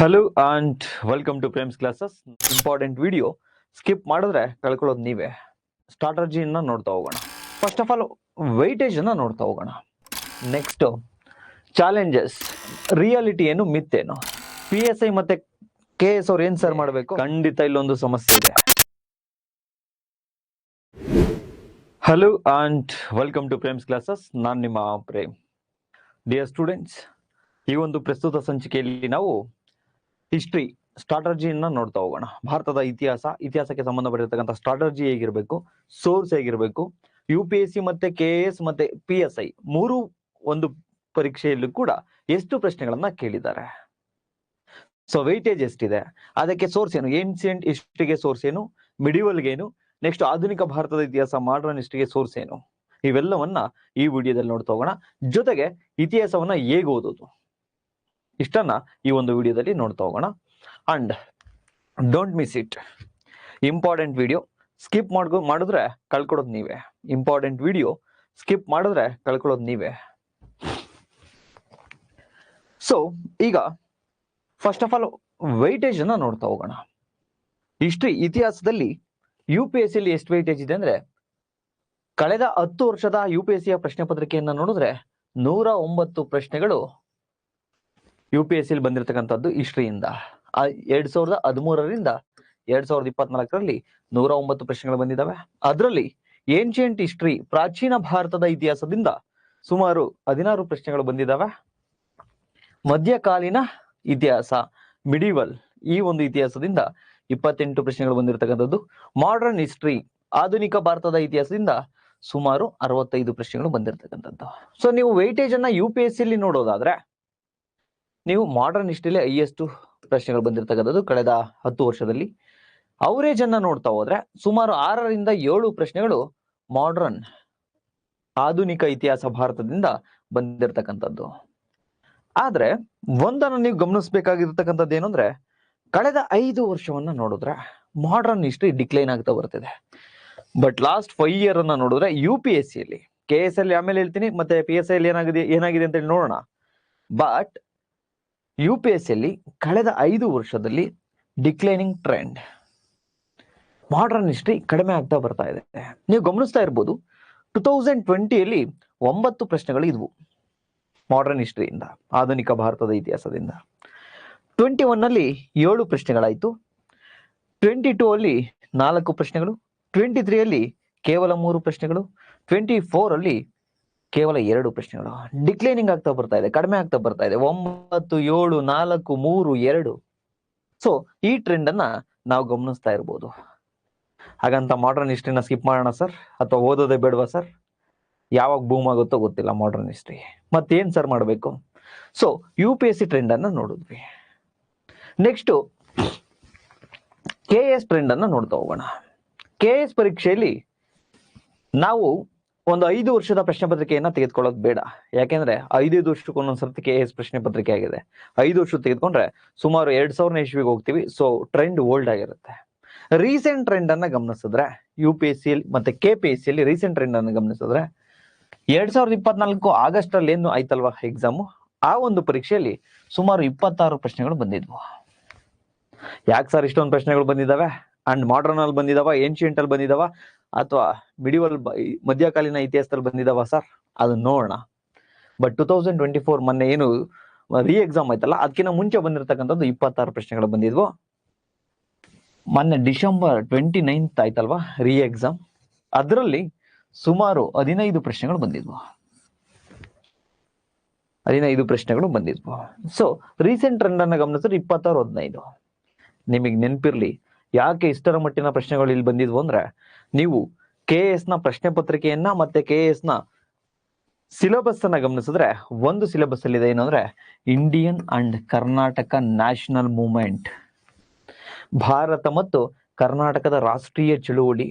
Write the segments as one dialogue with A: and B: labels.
A: Hello and welcome to Prem's classes important video skip ಮಾಡಿದ್ರೆ ಕಳ್ಕೊಳ್ಳೋದು ನೀವೇ. ಸ್ಟ್ರಾಟಜಿನ ನೋಡ್ತಾ ಹೋಗೋಣ. ಫಸ್ಟ್ ಆಫ್ ಆಲ್ ವೈಟೇಜ್ ಅನ್ನ ನೋಡ್ತಾ ಹೋಗೋಣ. ನೆಕ್ಸ್ಟು ಚಾಲೆಂಜಸ್ ರಿಯಾಲಿಟಿ ಏನು ಮಿತ್ತೇನು ಪಿ ಎಸ್ ಐ ಮತ್ತೆ ಕೆ ಎಸ್ ಅವ್ರು ಏನು ಸರ್ ಮಾಡಬೇಕು? ಖಂಡಿತ ಇಲ್ಲೊಂದು ಸಮಸ್ಯೆ ಇದೆ. Hello and welcome to Prem's classes ನಾನು ನಿಮ್ಮ ಪ್ರೇಮ್. ಡಿಯರ್ ಸ್ಟೂಡೆಂಟ್ಸ್ ಈ ಒಂದು ಪ್ರಸ್ತುತ ಸಂಚಿಕೆಯಲ್ಲಿ ನಾವು ಹಿಸ್ಟ್ರಿ ಸ್ಟ್ರಾಟಜಿಯನ್ನ ನೋಡ್ತಾ ಹೋಗೋಣ. ಭಾರತದ ಇತಿಹಾಸ, ಇತಿಹಾಸಕ್ಕೆ ಸಂಬಂಧಪಟ್ಟಿರ್ತಕ್ಕಂಥ ಸ್ಟ್ರಾಟಜಿ ಹೇಗಿರಬೇಕು ಸೋರ್ಸ್ ಹೇಗಿರಬೇಕು ಯು ಪಿ ಎಸ್ ಸಿ ಮತ್ತೆ ಕೆ ಎಸ್ ಮತ್ತೆ ಪಿ ಎಸ್ ಐ ಮೂರು ಒಂದು ಪರೀಕ್ಷೆಯಲ್ಲೂ ಕೂಡ ಎಷ್ಟು ಪ್ರಶ್ನೆಗಳನ್ನ ಕೇಳಿದ್ದಾರೆ. ಸೊ ವೆಯ್ಟೇಜ್ ಎಷ್ಟಿದೆ? ಅದಕ್ಕೆ ಸೋರ್ಸ್ ಏನು? ಏನ್ಸಿಯಂಟ್ ಹಿಸ್ಟ್ರಿಗೆ ಸೋರ್ಸ್ ಏನು? ಮಿಡಿವಲ್ಗೆ ಏನು? ನೆಕ್ಸ್ಟ್ ಆಧುನಿಕ ಭಾರತದ ಇತಿಹಾಸ ಮಾಡರ್ನ್ ಹಿಸ್ಟ್ರಿಗೆ ಸೋರ್ಸ್ ಏನು? ಇವೆಲ್ಲವನ್ನ ಈ ವಿಡಿಯೋದಲ್ಲಿ ನೋಡ್ತಾ ಹೋಗೋಣ. ಜೊತೆಗೆ ಇತಿಹಾಸವನ್ನ ಹೇಗೆ ಓದೋದು? ಇಷ್ಟನ್ನ ಈ ಒಂದು ವಿಡಿಯೋದಲ್ಲಿ ನೋಡ್ತಾ ಹೋಗೋಣ. And don't miss it important video skip ಮಾಡ್ಕೊ ಮಾಡಿದ್ರೆ ಕಳ್ಕೊಡೋದು ನೀವೇ. ಇಂಪಾರ್ಟೆಂಟ್ ವಿಡಿಯೋ ಸ್ಕಿಪ್ ಮಾಡಿದ್ರೆ ಕಳ್ಕೊಳ್ಳೋದು ನೀವೇ. ಸೊ ಈಗ ಫಸ್ಟ್ ಆಫ್ ಆಲ್ ವೈಟೇಜ್ ಅನ್ನ ನೋಡ್ತಾ ಹೋಗೋಣ. ಹಿಸ್ಟ್ರಿ ಇತಿಹಾಸದಲ್ಲಿ ಯು ಪಿ ಎಸ್ ಸಿ ಎಷ್ಟು ವೈಟೇಜ್ ಇದೆ ಅಂದ್ರೆ, ಕಳೆದ ಹತ್ತು ವರ್ಷದ ಯು ಪಿ ಎಸ್ ಸಿಯ ಪ್ರಶ್ನೆ ಪತ್ರಿಕೆಯನ್ನ ನೋಡಿದ್ರೆ ನೂರ ಒಂಬತ್ತು ಪ್ರಶ್ನೆಗಳು ಯು ಪಿ ಎಸ್ ಸಿಲಿ ಬಂದಿರತಕ್ಕಂಥದ್ದು ಹಿಸ್ಟ್ರಿಯಿಂದ ಎರಡ್ ಸಾವಿರದ ಹದಿಮೂರರಿಂದ ಎರಡ್ ಸಾವಿರದ ಇಪ್ಪತ್ನಾಲ್ಕರಲ್ಲಿ ನೂರ ಒಂಬತ್ತು ಪ್ರಶ್ನೆಗಳು ಬಂದಿದ್ದಾವೆ ಅದರಲ್ಲಿ ಏನ್ಷಿಯಂಟ್ ಹಿಸ್ಟ್ರಿ ಪ್ರಾಚೀನ ಭಾರತದ ಇತಿಹಾಸದಿಂದ ಸುಮಾರು ಹದಿನಾರು ಪ್ರಶ್ನೆಗಳು ಬಂದಿದ್ದಾವೆ ಮಧ್ಯಕಾಲೀನ ಇತಿಹಾಸ ಮಿಡಿವಲ್ ಈ ಒಂದು ಇತಿಹಾಸದಿಂದ ಇಪ್ಪತ್ತೆಂಟು ಪ್ರಶ್ನೆಗಳು ಬಂದಿರತಕ್ಕಂಥದ್ದು. ಮಾಡರ್ನ್ ಹಿಸ್ಟ್ರಿ ಆಧುನಿಕ ಭಾರತದ ಇತಿಹಾಸದಿಂದ ಸುಮಾರು ಅರವತ್ತೈದು ಪ್ರಶ್ನೆಗಳು ಬಂದಿರತಕ್ಕಂಥದ್ದು. ಸೊ ನೀವು ವೈಟೇಜ್ ಅನ್ನ ಯು ಪಿ ಎಸ್ ಸಿ ನೋಡೋದಾದ್ರೆ ನೀವು ಮಾಡರ್ನ್ ಹಿಸ್ಟ್ರಿಲಿ ಹೈಯೆಸ್ಟ್ ಪ್ರಶ್ನೆಗಳು ಬಂದಿರತಕ್ಕಂಥದ್ದು ಕಳೆದ ಹತ್ತು ವರ್ಷದಲ್ಲಿ. ಅವರೇಜ್ ಅನ್ನ ನೋಡ್ತಾ ಹೋದ್ರೆ ಸುಮಾರು ಆರರಿಂದ ಏಳು ಪ್ರಶ್ನೆಗಳು ಮಾಡರ್ನ್ ಆಧುನಿಕ ಇತಿಹಾಸ ಭಾರತದಿಂದ ಬಂದಿರತಕ್ಕಂಥದ್ದು. ಆದ್ರೆ ಒಂದನ್ನು ನೀವು ಗಮನಿಸಬೇಕಾಗಿರ್ತಕ್ಕಂಥದ್ದು ಏನು ಕಳೆದ ಐದು ವರ್ಷವನ್ನ ನೋಡಿದ್ರೆ ಮಾಡರ್ನ್ ಹಿಸ್ಟ್ರಿ ಡಿಕ್ಲೈನ್ ಆಗ್ತಾ ಬರ್ತಿದೆ ಬಟ್ ಲಾಸ್ಟ್ ಫೈವ್ ಇಯರ್ ಅನ್ನ ನೋಡಿದ್ರೆ ಯು ಪಿ ಎಸ್ ಸಿಯಲ್ಲಿ ಕೆ ಎಸ್ ಎಲ್ ಆಮೇಲೆ ಹೇಳ್ತೀನಿ, ಮತ್ತೆ ಪಿ ಎಸ್ ಐ ಏನಾಗಿದೆ ಏನಾಗಿದೆ ಅಂತ ಹೇಳಿ ನೋಡೋಣ. ಬಟ್ ಯು ಪಿ ಎಸ್ ಸಿಯಲ್ಲಿ ಕಳೆದ ಐದು ವರ್ಷದಲ್ಲಿ ಡಿಕ್ಲೈನಿಂಗ್ ಟ್ರೆಂಡ್. ಮಾಡರ್ನ್ ಹಿಸ್ಟ್ರಿ ಕಡಿಮೆ ಆಗ್ತಾ ಬರ್ತಾ ಇದೆ. ನೀವು ಗಮನಿಸ್ತಾ ಇರ್ಬೋದು ಟೂ ತೌಸಂಡ್ ಟ್ವೆಂಟಿಯಲ್ಲಿ ಒಂಬತ್ತು ಪ್ರಶ್ನೆಗಳು ಇದ್ವು ಮಾಡರ್ನ್ ಹಿಸ್ಟ್ರಿಯಿಂದ ಆಧುನಿಕ ಭಾರತದ ಇತಿಹಾಸದಿಂದ. ಟ್ವೆಂಟಿ ಒನ್ನಲ್ಲಿ ಏಳು ಪ್ರಶ್ನೆಗಳಾಯಿತು ಟ್ವೆಂಟಿ ಟೂ ಅಲ್ಲಿ ನಾಲ್ಕು ಪ್ರಶ್ನೆಗಳು ಟ್ವೆಂಟಿ ತ್ರೀಯಲ್ಲಿ ಕೇವಲ ಮೂರು ಪ್ರಶ್ನೆಗಳು ಟ್ವೆಂಟಿ ಅಲ್ಲಿ ಕೇವಲ ಎರಡು ಪ್ರಶ್ನೆಗಳು. ಡಿಕ್ಲೈನಿಂಗ್ ಆಗ್ತಾ ಬರ್ತಾ ಇದೆ, ಕಡಿಮೆ ಆಗ್ತಾ ಬರ್ತಾ ಇದೆ. ಒಂಬತ್ತು, ಏಳು, ನಾಲ್ಕು, ಮೂರು, ಎರಡು. ಸೊ ಈ ಟ್ರೆಂಡ್ ಅನ್ನ ನಾವು ಗಮನಿಸ್ತಾ ಇರ್ಬೋದು. ಹಾಗಂತ ಮಾಡರ್ನ್ ಹಿಸ್ಟ್ರಿನ ಸ್ಕಿಪ್ ಮಾಡೋಣ ಸರ್ ಅಥವಾ ಓದೋದೇ ಬೇಡವಾ ಸರ್ ಯಾವಾಗ ಬೂಮ್ ಆಗುತ್ತೋ ಗೊತ್ತಿಲ್ಲ ಮಾಡರ್ನ್ ಹಿಸ್ಟ್ರಿ ಮತ್ತೇನ್ ಸರ್ ಮಾಡಬೇಕು? So U P S C trend ಅನ್ನ ನೋಡಿದ್ವಿ. ನೆಕ್ಸ್ಟ್ ಕೆ ಎಸ್ ಟ್ರೆಂಡ್ ಅನ್ನ ನೋಡ್ತಾ ಹೋಗೋಣ. ಕೆ ಎಸ್ ಪರೀಕ್ಷೆಯಲ್ಲಿ ನಾವು ಒಂದು ಐದು ವರ್ಷದ ಪ್ರಶ್ನೆ ಪತ್ರಿಕೆಯನ್ನ ತೆಗೆದುಕೊಳ್ಳೋದು ಬೇಡ. ಯಾಕೆಂದ್ರೆ ಐದೈದು ವರ್ಷಕ್ಕೆ ಒಂದೊಂದ್ಸರ್ತಿ ಕೆ ಎಸ್ ಪ್ರಶ್ನೆ ಪತ್ರಿಕೆ ಆಗಿದೆ. ಐದು ವರ್ಷ ತೆಗೆದುಕೊಂಡ್ರೆ ಸುಮಾರು ಎರಡ್ ಸಾವಿರನ ಇಸ್ವಿಗೆ ಹೋಗ್ತೀವಿ. ಸೊ ಟ್ರೆಂಡ್ ಓಲ್ಡ್ ಆಗಿರುತ್ತೆ. ರೀಸೆಂಟ್ ಟ್ರೆಂಡ್ ಅನ್ನ ಗಮನಿಸಿದ್ರೆ ಯು ಪಿ ಎಸ್ ಸಿ ಮತ್ತೆ K P S C recent trend ಅನ್ನು ಗಮನಿಸಿದ್ರೆ ಎರಡ್ ಸಾವಿರದ ಇಪ್ಪತ್ನಾಲ್ಕು ಆಗಸ್ಟ್ ಅಲ್ಲಿ ಏನು ಆಯ್ತಲ್ವಾ ಎಕ್ಸಾಮು ಆ ಒಂದು ಪರೀಕ್ಷೆಯಲ್ಲಿ ಸುಮಾರು ಇಪ್ಪತ್ತಾರು ಪ್ರಶ್ನೆಗಳು ಬಂದಿದ್ವು. ಯಾಕೆ ಸರ್ ಇಷ್ಟೊಂದು ಪ್ರಶ್ನೆಗಳು ಬಂದಿದಾವೆ? ಅಂಡ್ ಮಾಡರ್ನ್ ಅಲ್ಲಿ ಬಂದಿದಾವ? ಏನ್ಶಿಯಂಟ್ ಅಲ್ಲಿ ಬಂದಿದಾವ? ಅಥವಾ ಮಿಡಿವಲ್ ಮಧ್ಯಕಾಲೀನ ಇತಿಹಾಸದಲ್ಲಿ ಬಂದಿದಾವ ಸರ್? ಅದನ್ನ ನೋಡೋಣ. But two thousand twenty four ಮೊನ್ನೆ ಏನು ರಿ ಎಕ್ಸಾಮ್ ಆಯ್ತಲ್ಲ ಅದಕ್ಕಿಂತ ಮುಂಚೆ ಬಂದಿರತಕ್ಕಂಥದ್ದು ಇಪ್ಪತ್ತಾರು ಪ್ರಶ್ನೆಗಳು ಬಂದಿದ್ವು. ಮೊನ್ನೆ ಡಿಸೆಂಬರ್ ಟ್ವೆಂಟಿ ನೈನ್ತ್ ಆಯ್ತಲ್ವಾ ರಿ ಎಕ್ಸಾಮ್ ಅದರಲ್ಲಿ ಸುಮಾರು ಹದಿನೈದು ಪ್ರಶ್ನೆಗಳು ಬಂದಿದ್ವು. ಹದಿನೈದು ಪ್ರಶ್ನೆಗಳು ಬಂದಿದ್ವು. ಸೊ ರೀಸೆಂಟ್ ಟ್ರೆಂಡ್ ಅನ್ನ ಗಮನಿಸಿದ್ರೆ ಇಪ್ಪತ್ತಾರು, ಹದಿನೈದು. ನಿಮಗೆ ನೆನಪಿರ್ಲಿ, ಯಾಕೆ ಇಷ್ಟರ ಮಟ್ಟಿನ ಪ್ರಶ್ನೆಗಳು ಇಲ್ಲಿ ಬಂದಿದ್ವು ಅಂದ್ರೆ ನೀವು ಕೆ ಎಸ್ನ ಪ್ರಶ್ನೆ ಪತ್ರಿಕೆಯನ್ನ ಮತ್ತೆ ಕೆ ಎಸ್ನ ಸಿಲೆಬಸ್ ಅನ್ನ ಗಮನಿಸಿದ್ರೆ ಒಂದು ಸಿಲೆಬಸ್ ಅಲ್ಲಿ ಇದೆ ಏನಂದ್ರೆ Indian and Karnataka national movement Bharat ಮತ್ತು ಕರ್ನಾಟಕದ ರಾಷ್ಟ್ರೀಯ ಚಳುವಳಿ.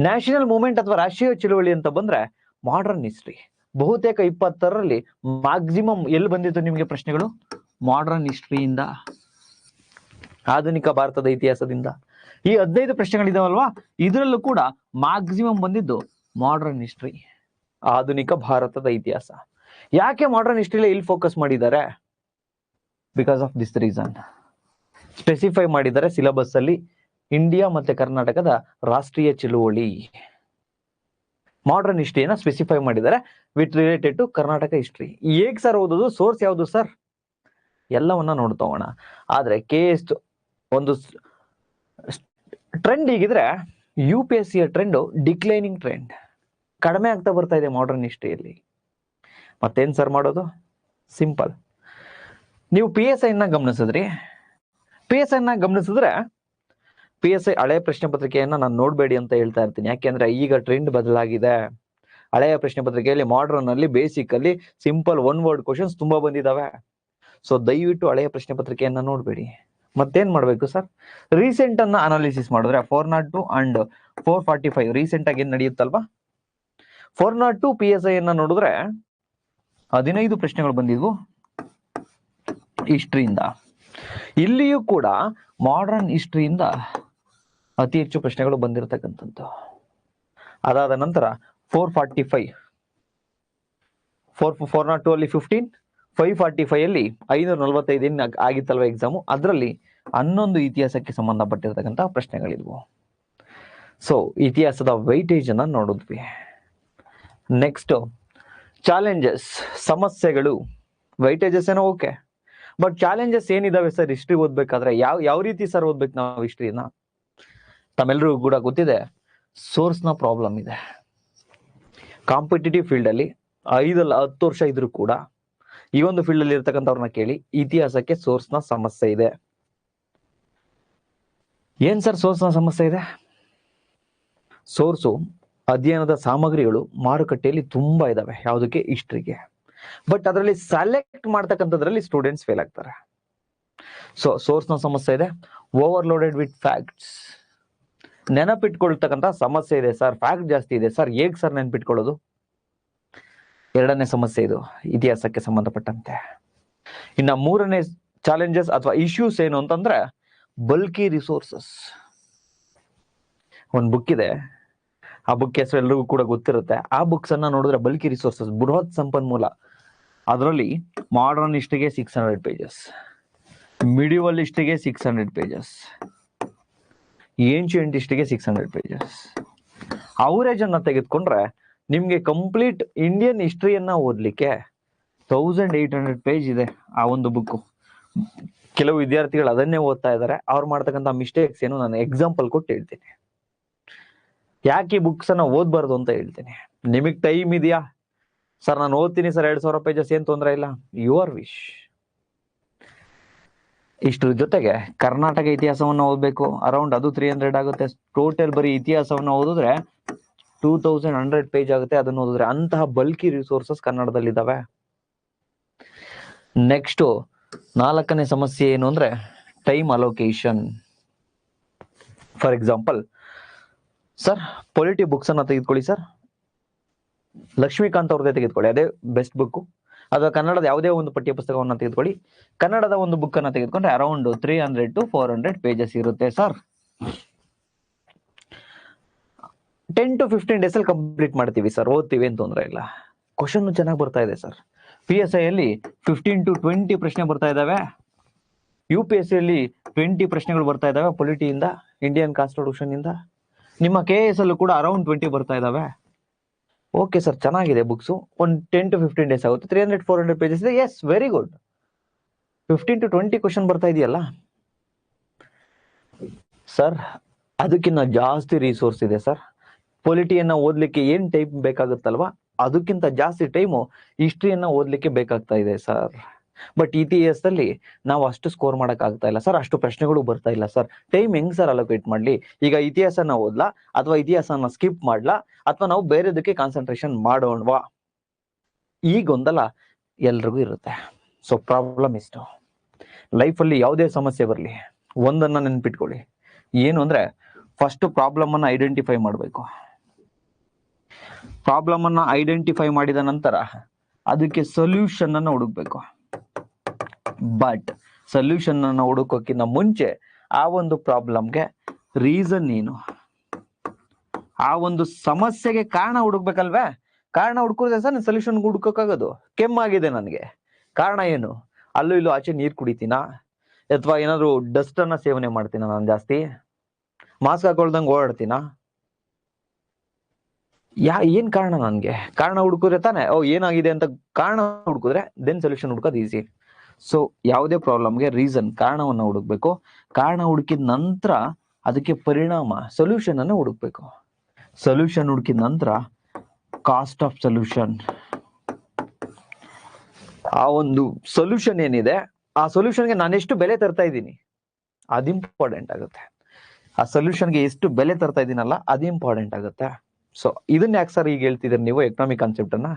A: ನ್ಯಾಷನಲ್ ಮೂವ್ಮೆಂಟ್ ಅಥವಾ ರಾಷ್ಟ್ರೀಯ ಚಳುವಳಿ ಅಂತ ಬಂದ್ರೆ ಮಾಡರ್ನ್ ಹಿಸ್ಟ್ರಿ ಬಹುತೇಕ ಇಪ್ಪತ್ತರಲ್ಲಿ ಮ್ಯಾಕ್ಸಿಮಮ್ ಎಲ್ಲಿ ಬಂದಿತ್ತು ನಿಮಗೆ ಪ್ರಶ್ನೆಗಳು? ಮಾಡರ್ನ್ ಹಿಸ್ಟ್ರಿಯಿಂದ ಆಧುನಿಕ ಭಾರತದ ಇತಿಹಾಸದಿಂದ. ಈ ಹದಿನೈದು ಪ್ರಶ್ನೆಗಳಿದಾವಲ್ವಾ? ಇದರಲ್ಲೂ ಕೂಡ ಮ್ಯಾಕ್ಸಿಮಮ್ ಬಂದಿದ್ದು ಮಾಡರ್ನ್ ಹಿಸ್ಟ್ರಿ ಆಧುನಿಕ ಭಾರತದ ಇತಿಹಾಸ. ಯಾಕೆ ಮಾಡರ್ನ್ ಹಿಸ್ಟ್ರಿಲಿ ಇಲ್ಲಿ ಫೋಕಸ್ ಮಾಡಿದ್ದಾರೆ? Because of this reason specify ಮಾಡಿದ್ದಾರೆ ಸಿಲೆಬಸ್ ಅಲ್ಲಿ ಇಂಡಿಯಾ ಮತ್ತೆ ಕರ್ನಾಟಕದ ರಾಷ್ಟ್ರೀಯ ಚಳುವಳಿ. ಮಾಡರ್ನ್ ಹಿಸ್ಟ್ರಿಯನ್ನ ಸ್ಪೆಸಿಫೈ ಮಾಡಿದ್ದಾರೆ with related to Karnataka history ಹೇಗ್ ಸರ್ ಓದೋದು? ಸೋರ್ಸ್ ಯಾವುದು ಸರ್ ಎಲ್ಲವನ್ನ ನೋಡ್ತೋಣ ಆದ್ರೆ ಕೆ ಎಸ್ ಒಂದು ಟ್ರೆಂಡ್ ಹೀಗಿದ್ರೆ ಯು ಪಿ ಎಸ್ ಸಿಯ ಟ್ರೆಂಡ್ ಡಿಕ್ಲೈನಿಂಗ್ ಟ್ರೆಂಡ್ ಕಡಿಮೆ ಆಗ್ತಾ ಬರ್ತಾ ಇದೆ ಮಾಡರ್ನ್ ಹಿಸ್ಟ್ರಿಯಲ್ಲಿ ಮತ್ತೇನು ಸರ್ ಮಾಡೋದು? ಸಿಂಪಲ್ ನೀವು ಪಿ ಎಸ್ ಐನ ಗಮನಿಸಿದ್ರಿ? ಪಿ ಎಸ್ ಐನ ಗಮನಿಸಿದ್ರೆ ಪಿ ಎಸ್ ಐ ಹಳೆಯ ಪ್ರಶ್ನೆ ಪತ್ರಿಕೆಯನ್ನು ನಾನು ನೋಡಬೇಡಿ ಅಂತ ಹೇಳ್ತಾ ಇರ್ತೀನಿ. ಯಾಕೆಂದ್ರೆ ಈಗ ಟ್ರೆಂಡ್ ಬದಲಾಗಿದೆ. ಹಳೆಯ ಪ್ರಶ್ನೆ ಪತ್ರಿಕೆಯಲ್ಲಿ ಮಾಡರ್ನ್ ಅಲ್ಲಿ ಬೇಸಿಕ್ ಅಲ್ಲಿ ಸಿಂಪಲ್ ಒನ್ ವರ್ಡ್ ಕ್ವಶನ್ಸ್ ತುಂಬಾ ಬಂದಿದಾವೆ. ಸೊ ದಯವಿಟ್ಟು ಹಳೆಯ ಪ್ರಶ್ನೆ ಪತ್ರಿಕೆಯನ್ನ ನೋಡ್ಬೇಡಿ. ಮತ್ತೇನ್ ಮಾಡ್ಬೇಕು ಸರ್ ರೀಸೆಂಟ್ ಅನ್ನ ಅನಾಲಿಸಿಸ್ ಮಾಡಿದ್ರೆ four nought two and four forty five recent ಆಗಿ ಏನ್ ನಡೆಯುತ್ತಲ್ವಾ? Four nought two P S I ಅನ್ನ ನೋಡಿದ್ರೆ, ಹದಿನೈದು ಪ್ರಶ್ನೆಗಳು ಬಂದಿದ್ವು ಹಿಸ್ಟ್ರಿಯಿಂದ ಇಲ್ಲಿಯೂ ಕೂಡ ಮಾಡರ್ನ್ ಹಿಸ್ಟ್ರಿಯಿಂದ ಅತಿ ಹೆಚ್ಚು ಪ್ರಶ್ನೆಗಳು ಬಂದಿರತಕ್ಕಂಥದ್ದು. ಅದಾದ ನಂತರ four forty five four four nought two ಅಲ್ಲಿ ಫಿಫ್ಟೀನ್ ಫೈವ್ ಫಾರ್ಟಿ ಫೈವ್ ಅಲ್ಲಿ ಐನೂರ ನಲವತ್ತೈದು ಏನ್ ಆಗಿತ್ತಲ್ವ ಎಕ್ಸಾಮು ಅದರಲ್ಲಿ ಹನ್ನೊಂದು ಇತಿಹಾಸಕ್ಕೆ ಸಂಬಂಧಪಟ್ಟಿರ್ತಕ್ಕಂಥ ಪ್ರಶ್ನೆಗಳಿದ್ವು. ಸೊ ಇತಿಹಾಸದ ವೈಟೇಜ್ ಅನ್ನ ನೋಡಿದ್ವಿ. ನೆಕ್ಸ್ಟ್ ಚಾಲೆಂಜಸ್ ಸಮಸ್ಯೆಗಳು ವೈಟೇಜಸ್ ಏನೋ ಓಕೆ ಬಟ್ ಚಾಲೆಂಜಸ್ ಏನಿದಾವೆ ಸರ್ ಹಿಸ್ಟ್ರಿ ಓದ್ಬೇಕಾದ್ರೆ ಯಾವ ಯಾವ ರೀತಿ ಸರ್ ಓದ್ಬೇಕು ನಾವು ಹಿಸ್ಟ್ರಿನ ತಮ್ಮೆಲ್ಲರಿಗೂ ಕೂಡ ಗೊತ್ತಿದೆ. ಸೋರ್ಸ್ನ ಪ್ರಾಬ್ಲಮ್ ಇದೆ. ಕಾಂಪಿಟೇಟಿವ್ ಫೀಲ್ಡ್ ಅಲ್ಲಿ ಐದಲ್ಲ ಹತ್ತು ವರ್ಷ ಇದ್ರೂ ಕೂಡ ಈ ಒಂದು ಫೀಲ್ಡ್ ಅಲ್ಲಿ ಇರ್ತಕ್ಕಂಥವ್ರನ್ನ ಕೇಳಿ ಇತಿಹಾಸಕ್ಕೆ ಸೋರ್ಸ್ನ ಸಮಸ್ಯೆ ಇದೆ. ಏನ್ ಸರ್ ಸೋರ್ಸ್ನ ಸಮಸ್ಯೆ ಇದೆ? ಸೋರ್ಸು ಅಧ್ಯಯನದ ಸಾಮಗ್ರಿಗಳು ಮಾರುಕಟ್ಟೆಯಲ್ಲಿ ತುಂಬಾ ಇದಾವೆ, ಯಾವುದಕ್ಕೆ? ಹಿಸ್ಟ್ರಿಗೆ ಬಟ್ ಅದರಲ್ಲಿ ಸೆಲೆಕ್ಟ್ ಮಾಡ್ತಕ್ಕಂಥದ್ರಲ್ಲಿ ಸ್ಟೂಡೆಂಟ್ಸ್ ಫೇಲ್ ಆಗ್ತಾರೆ. ಸೊ ಸೋರ್ಸ್ನ ಸಮಸ್ಯೆ ಇದೆ ಓವರ್ಲೋಡೆಡ್ ವಿತ್ ಫ್ಯಾಕ್ಟ್ಸ್ ನೆನಪಿಟ್ಕೊಳ್ತಕ್ಕಂಥ ಸಮಸ್ಯೆ ಇದೆ ಸರ್ ಫ್ಯಾಕ್ಟ್ ಜಾಸ್ತಿ ಇದೆ. ಸರ್ ಹೇಗ್ ಸರ್ ನೆನಪಿಟ್ಕೊಳ್ಳೋದು? ಎರಡನೇ ಸಮಸ್ಯೆ ಇದು, ಇತಿಹಾಸಕ್ಕೆ ಸಂಬಂಧಪಟ್ಟಂತೆ. ಇನ್ನ ಮೂರನೇ ಚಾಲೆಂಜಸ್ ಅಥವಾ ಇಶ್ಯೂಸ್ ಏನು ಅಂತಂದ್ರೆ ಬಲ್ಕಿ ರಿಸೋರ್ಸಸ್ ಒಂದು ಬುಕ್ ಇದೆ. ಆ ಬುಕ್ ಹೆಸರು ಎಲ್ರಿಗೂ ಕೂಡ ಗೊತ್ತಿರುತ್ತೆ. ಆ ಬುಕ್ಸ್ ಅನ್ನ ನೋಡಿದ್ರೆ ಬಲ್ಕಿ ರಿಸೋರ್ಸಸ್ ಬೃಹತ್ ಸಂಪನ್ಮೂಲ. ಅದರಲ್ಲಿ ಮಾಡರ್ನ್ ಇಷ್ಟಿಗೆ ಸಿಕ್ಸ್ ಹಂಡ್ರೆಡ್ ಪೇಜಸ್ ಮಿಡಿವಲ್ ಇಷ್ಟಿಗೆ ಸಿಕ್ಸ್ ಹಂಡ್ರೆಡ್ ಪೇಜಸ್ ಏನ್ಶಿಯಂಟ್ ಇಷ್ಟಿಗೆ ಸಿಕ್ಸ್ ಹಂಡ್ರೆಡ್ ಪೇಜಸ್ ಅವರೇಜ್ ಅನ್ನ ತೆಗೆದುಕೊಂಡ್ರೆ ನಿಮ್ಗೆ ಕಂಪ್ಲೀಟ್ ಇಂಡಿಯನ್ ಹಿಸ್ಟ್ರಿಯನ್ನ ಓದ್ಲಿಕ್ಕೆ ತೌಸಂಡ್ ಏಯ್ಟ್ ಹಂಡ್ರೆಡ್ ಪೇಜ್ ಇದೆ ಆ ಒಂದು ಬುಕ್ ಕೆಲವು ವಿದ್ಯಾರ್ಥಿಗಳು ಅದನ್ನೇ ಓದ್ತಾ ಇದ್ದಾರೆ. ಅವ್ರು ಮಾಡ್ತಕ್ಕಂಥ ಮಿಸ್ಟೇಕ್ಸ್ ಏನು ನಾನು ಎಕ್ಸಾಂಪಲ್ ಕೊಟ್ಟು ಹೇಳ್ತೀನಿ. ಯಾಕೆ ಈ ಬುಕ್ಸ್ ಅನ್ನ ಓದ್ಬಾರ್ದು ಅಂತ ಹೇಳ್ತೀನಿ. ನಿಮಗ್ ಟೈಮ್ ಇದೆಯಾ? ಸರ್, ನಾನು ಓದ್ತೀನಿ ಸರ್, ಎರಡು ಸಾವಿರ ಪೇಜಸ್ ಏನ್ ತೊಂದರೆ ಇಲ್ಲ. ಯುವರ್ ವಿಶ್ ಇಷ್ಟ್ರ ಜೊತೆಗೆ ಕರ್ನಾಟಕ ಇತಿಹಾಸವನ್ನ ಓದ್ಬೇಕು. ಅರೌಂಡ್ ಅದು ತ್ರೀ ಹಂಡ್ರೆಡ್ ಆಗುತ್ತೆ. ಟೋಟಲ್ ಬರೀ ಇತಿಹಾಸವನ್ನ ಓದಿದ್ರೆ ಟೂ ತೌಸಂಡ್ ಹಂಡ್ರೆಡ್ ಪೇಜ್ ಆಗುತ್ತೆ, ಅದನ್ನ ಓದಿದ್ರೆ ಅಂತಹ ಬಲ್ಕಿ ರಿಸೋರ್ಸಸ್ ಕನ್ನಡದಲ್ಲಿ ಇದಾವೆ ನೆಕ್ಸ್ಟ್ ನಾಲ್ಕನೇ ಸಮಸ್ಯೆ ಏನು ಅಂದ್ರೆ time allocation for example sir polity books ಅನ್ನ ತೆಗೆದುಕೊಳ್ಳಿ ಸರ್ ಲಕ್ಷ್ಮೀಕಾಂತ್ ಅವ್ರದ್ದೇ ತೆಗೆದುಕೊಳ್ಳಿ, ಅದೇ ಬೆಸ್ಟ್ ಬುಕ್ ಅಥವಾ ಕನ್ನಡದ ಯಾವುದೇ ಒಂದು ಪಠ್ಯ ಪುಸ್ತಕವನ್ನ ತೆಗೆದುಕೊಳ್ಳಿ. ಕನ್ನಡದ ಒಂದು ಬುಕ್ ಅನ್ನ ತೆಗೆದುಕೊಂಡ್ರೆ around three hundred to four hundred pages ಇರುತ್ತೆ sir ten to fifteen days ಅಲ್ಲಿ ಕಂಪ್ಲೀಟ್ ಮಾಡ್ತೀವಿ ಸರ್ ಓದ್ತೀವಿ ಅಂತ ತೊಂದರೆ ಇಲ್ಲ. ಕ್ವಶನ್ ಚೆನ್ನಾಗಿ ಬರ್ತಾ ಇದೆ ಸರ್ ಪಿ ಎಸ್ ಐ ಅಲ್ಲಿ ಫಿಫ್ಟೀನ್ ಟು ಟ್ವೆಂಟಿ ಪ್ರಶ್ನೆ ಬರ್ತಾ ಇದಾವೆ. ಯು ಪಿ ಎಸ್ ಸಿ ಅಲ್ಲಿ ಟ್ವೆಂಟಿ ಪ್ರಶ್ನೆಗಳು ಬರ್ತಾ ಇದಾವೆ ಪೊಲಿಟಿಯಿಂದ ಇಂಡಿಯನ್ ಕಾನ್ಸ್ಟಿಟ್ಯೂಷನ್ ಇಂದ. ನಿಮ್ಮ ಕೆ ಎಸ್ ಅಲ್ಲೂ ಕೂಡ ಅರೌಂಡ್ ಟ್ವೆಂಟಿ ಬರ್ತಾ ಇದಾವೆ. ಓಕೆ ಸರ್ ಚೆನ್ನಾಗಿದೆ ಬುಕ್ಸ್ ಒಂದು ಟೆನ್ ಟು ಫಿಫ್ಟೀನ್ ಡೇಸ್ ಆಗುತ್ತೆ. Three hundred four hundred pages ಇದೆ. Yes very good fifteen to twenty question ಬರ್ತಾ ಇದೆಯಲ್ಲ? ಸರ್ ಅದಕ್ಕಿಂತ ಜಾಸ್ತಿ ರಿಸೋರ್ಸ್ ಇದೆ ಸರ್ ಪೊಲಿಟಿಯನ್ನ ಓದ್ಲಿಕ್ಕೆ ಏನ್ ಟೈಮ್ ಬೇಕಾಗುತ್ತಲ್ವಾ? ಅದಕ್ಕಿಂತ ಜಾಸ್ತಿ ಟೈಮು ಹಿಸ್ಟ್ರಿಯನ್ನ ಓದ್ಲಿಕ್ಕೆ ಬೇಕಾಗ್ತಾ ಇದೆ ಸರ್ ಬಟ್ ಇತಿಹಾಸದಲ್ಲಿ ನಾವು ಅಷ್ಟು ಸ್ಕೋರ್ ಮಾಡಕ್ ಆಗ್ತಾ ಇಲ್ಲ ಸರ್ ಅಷ್ಟು ಪ್ರಶ್ನೆಗಳು ಬರ್ತಾ ಇಲ್ಲ ಸರ್ ಟೈಮ್ ಹೆಂಗ್ ಸರ್ ಅಲೋಕೇಟ್ ಮಾಡ್ಲಿ? ಈಗ ಇತಿಹಾಸನ ಓದ್ಲಾ? ಅಥವಾ ಇತಿಹಾಸನ ಸ್ಕಿಪ್ ಮಾಡ್ಲಾ? ಅಥವಾ ನಾವು ಬೇರೆದಕ್ಕೆ ಕಾನ್ಸಂಟ್ರೇಷನ್ ಮಾಡೋಣವಾ? ಈ ಗೊಂದಲ ಎಲ್ರಿಗೂ ಇರುತ್ತೆ. ಸೊ ಪ್ರಾಬ್ಲಮ್ ಇಷ್ಟು ಲೈಫಲ್ಲಿ ಯಾವುದೇ ಸಮಸ್ಯೆ ಬರಲಿ, ಒಂದನ್ನ ನೆನ್ಪಿಟ್ಕೊಳ್ಳಿ. ಏನು ಅಂದ್ರೆ ಫಸ್ಟ್ ಪ್ರಾಬ್ಲಮ್ ಅನ್ನ ಐಡೆಂಟಿಫೈ ಮಾಡಬೇಕು. ಪ್ರಾಬ್ಲಮ್ ಅನ್ನ ಐಡೆಂಟಿಫೈ ಮಾಡಿದ ನಂತರ ಅದಕ್ಕೆ ಸೊಲ್ಯೂಷನ್ ಅನ್ನ ಹುಡುಕ್ಬೇಕು. ಬಟ್ ಸೊಲ್ಯೂಷನ್ ಅನ್ನ ಹುಡುಕೋಕ್ಕಿಂತ ಮುಂಚೆ ಆ ಒಂದು ಪ್ರಾಬ್ಲಮ್ಗೆ ರೀಸನ್ ಏನು? ಆ ಒಂದು ಸಮಸ್ಯೆಗೆ ಕಾರಣ ಹುಡುಕ್ಬೇಕಲ್ವೇ? ಕಾರಣ ಹುಡ್ಕೋದ್ರೆ ಸರ್ ಸೊಲ್ಯೂಷನ್ ಹುಡ್ಕೋಕ್ಕಾಗೋದು ಕೆಮ್ಮಾಗಿದೆ ನನಗೆ. ಕಾರಣ ಏನು? ಅಲ್ಲೂ ಇಲ್ಲೂ ಆಚೆ ನೀರು ಕುಡಿತೀನಾ? ಅಥವಾ ಏನಾದ್ರು ಡಸ್ಟ್ ಅನ್ನ ಸೇವನೆ ಮಾಡ್ತೀನ ನಾನು ಜಾಸ್ತಿ? ಮಾಸ್ಕ್ ಹಾಕೊಳ್ದಂಗೆ ಓಡಾಡ್ತೀನಾ? ಯಾ, ಏನ್ ಕಾರಣ ನನ್ಗೆ? ಕಾರಣ ಹುಡುಕಿದ್ರೆ ತಾನೆ, ಓ, ಏನಾಗಿದೆ ಅಂತ ಕಾರಣ ಹುಡುಕಿದ್ರೆ ದೆನ್ ಸೊಲ್ಯೂಷನ್ ಹುಡುಕೋದು ಈಸಿ ಸೊ ಯಾವುದೇ ಪ್ರಾಬ್ಲಮ್ಗೆ ರೀಸನ್ ಕಾರಣವನ್ನ ಹುಡುಕ್ಬೇಕು. ಕಾರಣ ಹುಡುಕಿದ ನಂತರ ಅದಕ್ಕೆ ಪರಿಣಾಮ ಸೊಲ್ಯೂಷನ್ ಅನ್ನು ಹುಡುಕ್ಬೇಕು. ಸೊಲ್ಯೂಷನ್ ಹುಡುಕಿದ ನಂತರ ಕಾಸ್ಟ್ ಆಫ್ ಸೊಲ್ಯೂಷನ್ ಆ ಒಂದು ಸೊಲ್ಯೂಷನ್ ಏನಿದೆ, ಆ ಸೊಲ್ಯೂಷನ್ಗೆ ನಾನು ಎಷ್ಟು ಬೆಲೆ ತರ್ತಾ ಇದ್ದೀನಿ, ಅದು ಇಂಪಾರ್ಟೆಂಟ್ ಆಗುತ್ತೆ. ಆ ಸೊಲ್ಯೂಷನ್ಗೆ ಎಷ್ಟು ಬೆಲೆ ತರ್ತಾ ಇದ್ದೀನಲ್ಲ, ಅದು ಇಂಪಾರ್ಟೆಂಟ್ ಆಗುತ್ತೆ. ಸೊ ಇದನ್ನ ಯಾಕೆ ಸರ್ ಈಗ ಹೇಳ್ತಿದ್ದೀರಿ ನೀವು? ಎಕನಾಮಿಕ್ ಕಾನ್ಸೆಪ್ಟ್ ಅನ್ನ